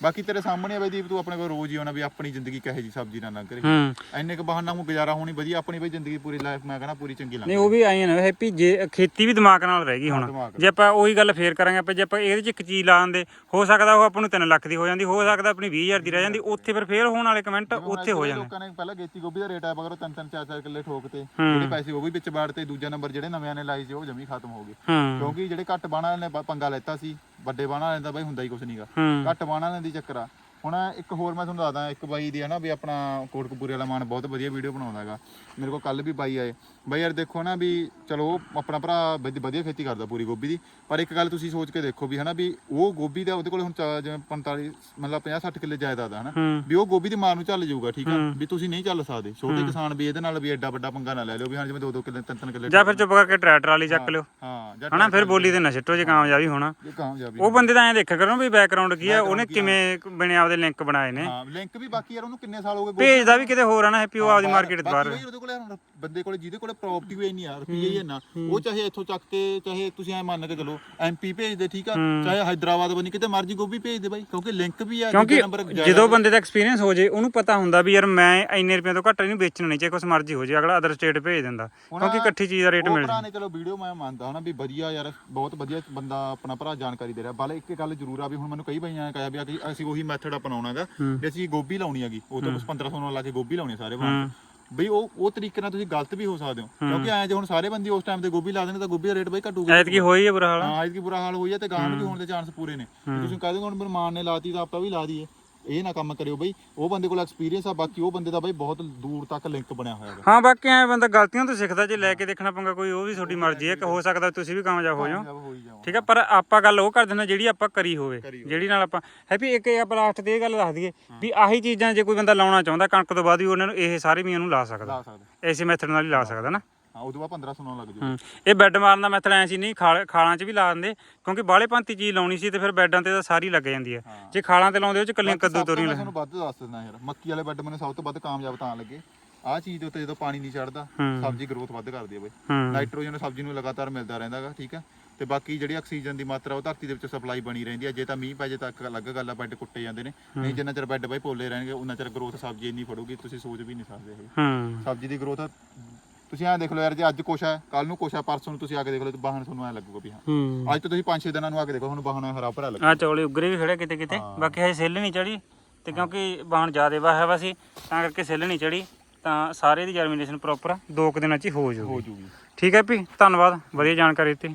ਬਾਕੀ ਤੇਰੇ ਸਾਹਮਣੇ ਆ ਬਈ ਦੀਪ ਤੂੰ ਆਪਣੇ ਕੋਲ ਰੋਜ਼ ਹੀ ਆਉਣਾ ਵੀ ਆਪਣੀ ਜ਼ਿੰਦਗੀ ਕਹੇ ਜੀ ਸਬਜ਼ੀ ਨਾਲ ਲੰਘ ਰਹੀ ਹੂੰ। ਐਨੇ ਕ ਬਹਾਨਾ ਨੂੰ ਗੁਜ਼ਾਰਾ ਹੋਣੀ ਵਧੀਆ ਆਪਣੀ ਬਈ ਜ਼ਿੰਦਗੀ ਪੂਰੀ ਲਾਈਫ ਮੈਂ ਕਹਿੰਦਾ ਪੂਰੀ ਚੰਗੀ ਲੰਘ ਨਹੀਂ ਉਹ ਵੀ ਆਈ ਨਾ ਹੈਪੀ ਜੇ ਖੇਤੀ ਵੀ ਦਿਮਾਗ ਨਾਲ ਰਹਿ ਗਈ ਹੁਣ ਜੇ ਆਪਾਂ ਉਹੀ ਗੱਲ ਫੇਰ ਕਰਾਂਗੇ ਆਪਾਂ ਜੇ ਆਪਾਂ ਇਹਦੇ 'ਚ ਇੱਕ ਚੀਜ਼ ਲਾਉਂਦੇ ਹੋ ਸਕਦਾ ਉਹ ਆਪਾਂ ਨੂੰ 3 ਲੱਖ ਦੀ ਹੋ ਜਾਂਦੀ ਹੋ ਸਕਦਾ ਆਪਣੀ 20000 ਦੀ ਰਹਿ ਜਾਂਦੀ ਉੱਥੇ ਫਿਰ ਫੇਰ ਹੋਣ ਵਾਲੇ ਕਮੈਂਟ ਉੱਥੇ ਹੋ ਜਾਣੇ ਲੋਕਾਂ ਨੇ ਪਹਿਲਾਂ ਗੇਤੀ ਗੋਭੀ ਦਾ ਰੇਟ ਆਇਆ ਬਗਰੋ ਤਿੰਨ ਤਿੰਨ ਚਾਰ ਚਾਰ ਕਿੱਲੇ ਠੋਕਤੇ। ਜਿਹੜੇ ਪੈਸੇ ਉਹ ਵੀ ਵਿੱਚ ਬਾੜਤੇ ਦੂਜਾ ਨੰਬਰ ਜਿਹੜੇ ਨਵਿਆਂ ਨੇ ਲਾਈ ਸੀ ਉਹ ਜਮੀ ਖਤਮ ਹੋ ਗਏ। ਕਿਉਂਕਿ ਜਿਹੜੇ ਘੱਟ ਬਾਣਾ ਨੇ ਪੰਗਾ ਲੈਤਾ ਸੀ। ਵੱਡੇ ਬਾਣਾ ਵਾਲਿਆਂ ਦਾ ਬਈ ਹੁੰਦਾ ਹੀ ਕੁਝ ਨਹੀਂਗਾ ਹੂੰ। ਘੱਟ ਬਾਣਾ ਵਾਲਿਆਂ ਦੀ ਚੱਕਰ ਆ। ਹੁਣ ਇੱਕ ਹੋਰ ਮੈਂ ਤੁਹਾਨੂੰ ਦੱਸਦਾ ਇੱਕ ਬਾਈ ਦੀ ਹੈ ਨਾ ਵੀ ਆਪਣਾ ਕੋਟਕਪੂਰੇ ਵਾਲਾ ਮਾਨ ਬਹੁਤ ਵਧੀਆ ਵੀਡੀਓ ਬਣਾਉਂਦਾ ਹੈਗਾ। ਮੇਰੇ ਕੋਲ ਕੱਲ ਵੀ ਬਾਈ ਆਏ। ਬਾਈ ਯਾਰ ਦੇਖੋ ਨਾ ਵੀ ਚਲੋ ਉਹ ਆਪਣਾ ਭਰਾ ਵਧ- ਵਧੀਆ ਖੇਤੀ ਕਰਦਾ ਪੂਰੀ ਗੋਭੀ ਦੀ। ਪਰ ਇੱਕ ਗੱਲ ਤੁਸੀਂ ਸੋਚ ਕੇ ਦੇਖੋ ਵੀ ਹਨਾ ਵੀ ਉਹ ਗੋਭੀ ਦਾ ਉਹਦੇ ਕੋਲ ਹੁਣ ਚਾ- ਜਿਵੇਂ 45 ਮਤਲਬ 50 60 ਕਿੱਲੇ ਜਾਇਦਾਦ ਆ ਹਨਾ। ਹੂੰ। ਵੀ ਉਹ ਗੋਭੀ ਦੀ ਮਾਰ ਨੂੰ ਚੱਲ ਜਾਊਗਾ ਠੀਕ ਆ? ਵੀ ਤੁਸੀਂ ਨਹੀਂ ਚੱਲ ਸਕਦੇ। ਛੋਟੇ ਕਿਸਾਨ ਵੀ ਇਹਦੇ ਨਾਲ ਵੀ ਐਡਾ ਵੱਡਾ ਪੰਗਾ ਨਾ ਲੈ ਲਿਓ ਵੀ ਹਾਂ ਜਿਵੇਂ ਦੋ ਦੋ ਕਿੱਲੇ ਤਿੰਨ ਤਿੰਨ ਕਿੱਲੇ ਜਾਂ ਫਿਰ ਚੁੱਪ ਕਰਕੇ ਟਰੈਕਟਰ ਵਾਲੀ ਚੱਕ ਲਿਓ। ਹਾਂ ਜਾਂ ਹਨਾ ਫਿਰ ਬੋਲੀ ਤੇ ਨਾ ਸਿੱਟੋ ਜੇ ਕਾਮਯਾਬੀ ਹੋਣਾ। ਇਹ ਕਾਮਯਾਬੀ ਉਹ ਬੰਦੇ ਤਾਂ ਐਂ ਦੇਖਿਆ ਕਰੋ ਵੀ ਬੈਕਗ੍ਰਾਉਂਡ ਕੀ ਆ ਉਹਨੇ ਕਿਵੇਂ ਬਣੇ ਆਪਦੇ ਲਿੰਕ ਬਣਾਏ ਨੇ। ਹਾਂ ਲਿੰਕ ਵੀ ਬਾਕੀ ਯਾਰ ਉਹਨੂੰ ਕਿੰਨੇ ਸਾਲ ਹੋ ਗਏ ਭੇਜਦਾ ਵੀ ਕਿਤੇ ਹੋਰ ਆ ਨਾ ਹੈਪੀ ਆਪਦੀ ਮਾਰਕੀਟ ਬਾਹਰ। ਬੰਦੇ ਕੋਲੇ ਜਿਹਦੇ ਕੋਲੇ ਪ੍ਰਾਪਰਟੀ ਹੋਈ ਨਹੀਂ ਯਾਰ ਰੁਪਈਏ ਹੀ ਨਾ ਉਹ ਚਾਹੇ ਇੱਥੋਂ ਚੱਕ ਕੇ ਚਾਹੇ ਤੁਸੀਂ ਐ ਮੰਨ ਕੇ ਚਲੋ ਐਮਪੀ ਭੇਜਦੇ ਠੀਕ ਆ ਚਾਹੇ ਹైదరాబాద్ ਬਣੀ ਕਿਤੇ ਮਰਜ਼ੀ ਗੋਭੀ ਭੇਜਦੇ ਬਾਈ ਕਿਉਂਕਿ ਲਿੰਕ ਵੀ ਆ ਕਿਉਂਕਿ ਜਦੋਂ ਬੰਦੇ ਦਾ ਐਕਸਪੀਰੀਅੰਸ ਹੋ ਜੇ ਉਹਨੂੰ ਪਤਾ ਹੁੰਦਾ ਵੀ ਯਾਰ ਮੈਂ ਇੰਨੇ ਰੁਪਏ ਤੋਂ ਘੱਟ ਇਹਨੂੰ ਵੇਚਣਾ ਨਹੀਂ ਚਾਹੇ ਕੁਛ ਮਰਜ਼ੀ ਹੋ ਜੇ ਅਗਲਾ ਅਦਰ ਸਟੇਟ ਭੇਜ ਦਿੰਦਾ। ਕਿਉਂਕਿ ਇਕੱਠੀ ਚੀਜ਼ ਦਾ ਰੇਟ ਮਿਲਦਾ ਜਾਂਦਾ ਨੇ ਚਲੋ ਵੀਡੀਓ ਮੈਂ ਮੰਨਦਾ ਹਨਾ ਵੀ ਵਧੀਆ ਯਾਰ ਬਹੁਤ ਵਧੀਆ ਬੰਦਾ ਆਪਣਾ ਭਰਾ ਜਾਣਕਾਰੀ ਦੇ ਰਿਹਾ। ਬਾਲੇ ਇੱਕ ਗੱਲ ਜ਼ਰੂਰ ਆ ਵੀ ਹੁਣ ਮੈਨੂੰ ਕਈ ਬਈਆਂ ਕਹਿਆ ਵੀ ਅਸੀਂ ਉਹੀ ਮੈਥਡ ਅਪਣਾਉਣਾਗਾ ਵੀ ਅਸੀਂ ਗੋਭੀ ਲਾਉਣੀ ਹੈਗੀ। ਉਹ ਤੋਂ 1500 ਨਾਲ ਲਾ ਕੇ ਗੋਭੀ ਲਾਉਣੀ ਆ ਸਾਰੇ ਬਣਾ ਬਈ ਉਹ ਉਹ ਤਰੀਕੇ ਨਾਲ ਤੁਸੀਂ ਗਲਤ ਵੀ ਹੋ ਸਕਦੇ ਹੋ। ਕਿਉਂਕਿ ਐਂ ਜੇ ਹੁਣ ਸਾਰੇ ਬੰਦੇ ਉਸ ਟਾਈਮ ਤੇ ਗੋਭੀ ਲਾ ਦੇਣ ਤਾਂ ਗੋਭੀ ਦਾ ਰੇਟ ਬਈ ਘਟੂਗਾ। ਐਤਕੀ ਹੋਈ ਹੈ ਬੁਰਾ ਹਾਲ। ਹਾਂ ਅੱਜ ਕੀ ਬੁਰਾ ਹਾਲ ਹੋਈ ਹੈ ਤੇ ਗਾਂ ਵੀ ਹੋਣ ਦੇ ਚਾਂਸ ਪੂਰੇ ਨੇ। ਤੁਸੀਂ ਕਹਦੇ ਹੁਣ ਮੇਰੇ ਮਾਨ ਨੇ ਲਾਤੀ ਤਾਂ ਆਪਾਂ ਵੀ ਲਾ ਦਈਏ। ਇਹ ਨਾ ਕੰਮ ਕਰਿਓ ਬਈ ਉਹ ਬੰਦੇ ਕੋਲ ਐਕਸਪੀਰੀਅੰਸ ਆ ਬਾਕੀ ਉਹ ਬੰਦੇ ਦਾ ਬਈ ਬਹੁਤ ਦੂਰ ਤੱਕ ਲਿੰਕ ਬਣਿਆ ਹੋਇਆ ਹੈਗਾ। ਹਾਂ ਬਾਕੀ ਐ ਬੰਦਾ ਗਲਤੀਆਂ ਤੋਂ ਸਿੱਖਦਾ ਜੇ ਲੈ ਕੇ ਦੇਖਣਾ ਪੰਗਾ ਕੋਈ ਉਹ ਵੀ ਤੁਹਾਡੀ ਮਰਜ਼ੀ ਹੈ ਕਿ ਹੋ ਸਕਦਾ ਤੁਸੀਂ ਵੀ ਕਾਮਯਾਬ ਹੋ ਜਾਓ। ਕਾਮਯਾਬ ਜਾਵਾਂ ਠੀਕ ਹੈ ਪਰ ਆਪਾਂ ਗੱਲ ਉਹ ਕਰ ਦਿੰਦੇ ਜਿਹੜੀ ਆਪਾਂ ਕਰੀ ਹੋਵੇ ਕਰੀ ਜਿਹੜੀ ਨਾਲ ਆਪਾਂ ਹੈਪੀ ਇੱਕ ਇਹ ਆਪਾਂ ਲਾਸਟ ਤੇ ਇਹ ਗੱਲ ਦੱਸ ਦਈਏ ਵੀ ਆਹੀ ਚੀਜ਼ਾਂ ਜੇ ਕੋਈ ਬੰਦਾ ਲਾਉਣਾ ਚਾਹੁੰਦਾ ਕਣਕ ਤੋਂ ਬਾਅਦ ਵੀ ਉਹਨਾਂ ਨੂੰ ਇਹ ਸਾਰੇ ਮੀਆਂ ਨੂੰ ਲਾ ਸਕਦਾ। ਲਾ ਸਕਦਾ। ਐਸੇ ਮੈਥਡ ਨਾਲ ਹੀ ਲਾ ਸਕਦਾ ਨਾ। ਹਾਂ ਉਦੋਂ ਬਾਅਦ 1500 ਨਾਲ ਲੱਗ ਜੂ ਹੂੰ ਇਹ ਬੈੱਡ ਮਾਰਨ ਦਾ ਮੈਥਡ ਐ ਸੀ ਨਹੀਂ ਖਾਲ- ਖਾਲਾਂ 'ਚ ਵੀ ਲਾ ਦਿੰਦੇ ਕਿਉਂਕਿ ਬਾਹਲੇ ਭਾਂਤੀ ਚੀਜ਼ ਲਾਉਣੀ ਸੀ ਤੇ ਫਿਰ ਬੈੱਡਾਂ ਤੇ ਤਾਂ ਸਾਰੀ ਲੱਗ ਜਾਂਦੀ ਹੈ। ਜੇ ਖਾਲਾਂ ਤੇ ਲਾਉਂਦੇ ਉਹ 'ਚ ਕੱਲੀਆਂ ਕੱਦੂ ਤੋਰੀਆਂ ਮੈਂ ਤੁਹਾਨੂੰ ਵੱਧ ਦੱਸ ਦਿੰਦਾ ਯਾਰ ਮੱਕੀ ਵਾਲੇ ਬੈੱਡ ਮੈਨੂੰ ਸਭ ਤੋਂ ਵੱਧ ਕਾਮਯਾਬ ਤਾਂ ਲੱਗੇ। ਆਹ ਚੀਜ਼ ਦੇ ਉੱਤੇ ਜਦੋਂ ਪਾਣੀ ਨਹੀਂ ਚੜਦਾ ਹੂੰ। ਸਬਜ਼ੀ ਗਰੋਥ ਵੱਧ ਕਰਦੀ ਹੈ ਬਈ। ਹੂੰ। ਨਾਈਟ੍ਰੋਜਨ ਸਬਜ਼ੀ ਨੂੰ ਲਗਾਤਾਰ ਮਿਲਦਾ ਰਹਿੰਦਾਗਾ ਠੀਕ ਹੈ ਤੇ ਬਾਕੀ ਜਿਹੜੀ ਆਕਸੀਜਨ ਦੀ ਮਾਤਰਾ ਉਹ ਧਰਤੀ ਦੇ ਵਿੱਚ ਸਪਲਾਈ ਬਣੀ ਰਹਿੰਦੀ ਹੈ ਜੇ ਤਾਂ ਮੀਂਹ ਪੈ ਜੇ ਤਾਂ ਇੱਕ ਅਲੱਗ ਗੱਲ ਆ ਬੈੱਡ ਕੁੱਟੇ ਜਾਂਦੇ ਨੇ। ਨਹੀਂ ਜਿੰਨਾ ਚਿਰ ਬੈੱਡ ਬਈ ਪੋਲੇ ਰਹਿਣਗੇ ਉਹਨਾਂ ਚਿਰ ਗਰੋਥ ਸਬਜ਼ੀ ਇੰਨੀ ਫੜੂਗੀ ਤੁਸੀਂ ਸੋਚ ਵੀ ਨਹੀਂ ਸਕਦੇ ਇਹ। ਹੂੰ। ਸਬਜ਼ੀ ਦੀ ਗਰੋਥ ਤੁਸੀਂ ਐਂ ਦੇਖ ਲਓ ਯਾਰ ਜੇ ਅੱਜ ਹੈ ਕੱਲ ਨੂੰ ਹੈ ਪਰਸੋਂ ਨੂੰ ਤੁਸੀਂ ਆ ਕੇ ਦੇਖ ਲਓ ਤੇ ਬਾਹਣ ਤੁਹਾਨੂੰ ਐ ਲੱਗੂਗਾ ਵੀ ਹਾਂ। ਹੂੰ। ਅੱਜ ਤੋਂ ਤੁਸੀਂ 5-6 ਦਿਨਾਂ ਨੂੰ ਆ ਕੇ ਦੇਖੋ ਤੁਹਾਨੂੰ ਬਾਹਣ ਹਰਾ ਭਰਾ ਲੱਗੂ ਆ ਚੌਲੇ ਉਗਰੇ ਵੀ ਖੜੇ ਕਿਤੇ ਕਿਤੇ ਬਾਕੀ ਹਜੇ ਸੈੱਲ ਨਹੀਂ ਚੜੀ ਤੇ ਕਿਉਂਕਿ ਬਾਣ ਜ਼ਿਆਦੇ ਵਾਹਿਆ ਵਾ ਸੀ ਤਾਂ ਕਰਕੇ ਸੈੱਲ ਨਹੀਂ ਚੜੀ ਤਾਂ ਸਾਰੇ ਦੀ ਜਰਮੀਨੇਸ਼ਨ ਪ੍ਰੋਪਰ ਦੋ ਕੁ ਦਿਨਾਂ 'ਚ ਹੀ ਹੋ ਜਾਊਗੀ ਹੋ ਠੀਕ ਹੈ ਭੀ ਧੰਨਵਾਦ ਵਧੀਆ ਜਾਣਕਾਰੀ ਦਿੱਤੀ।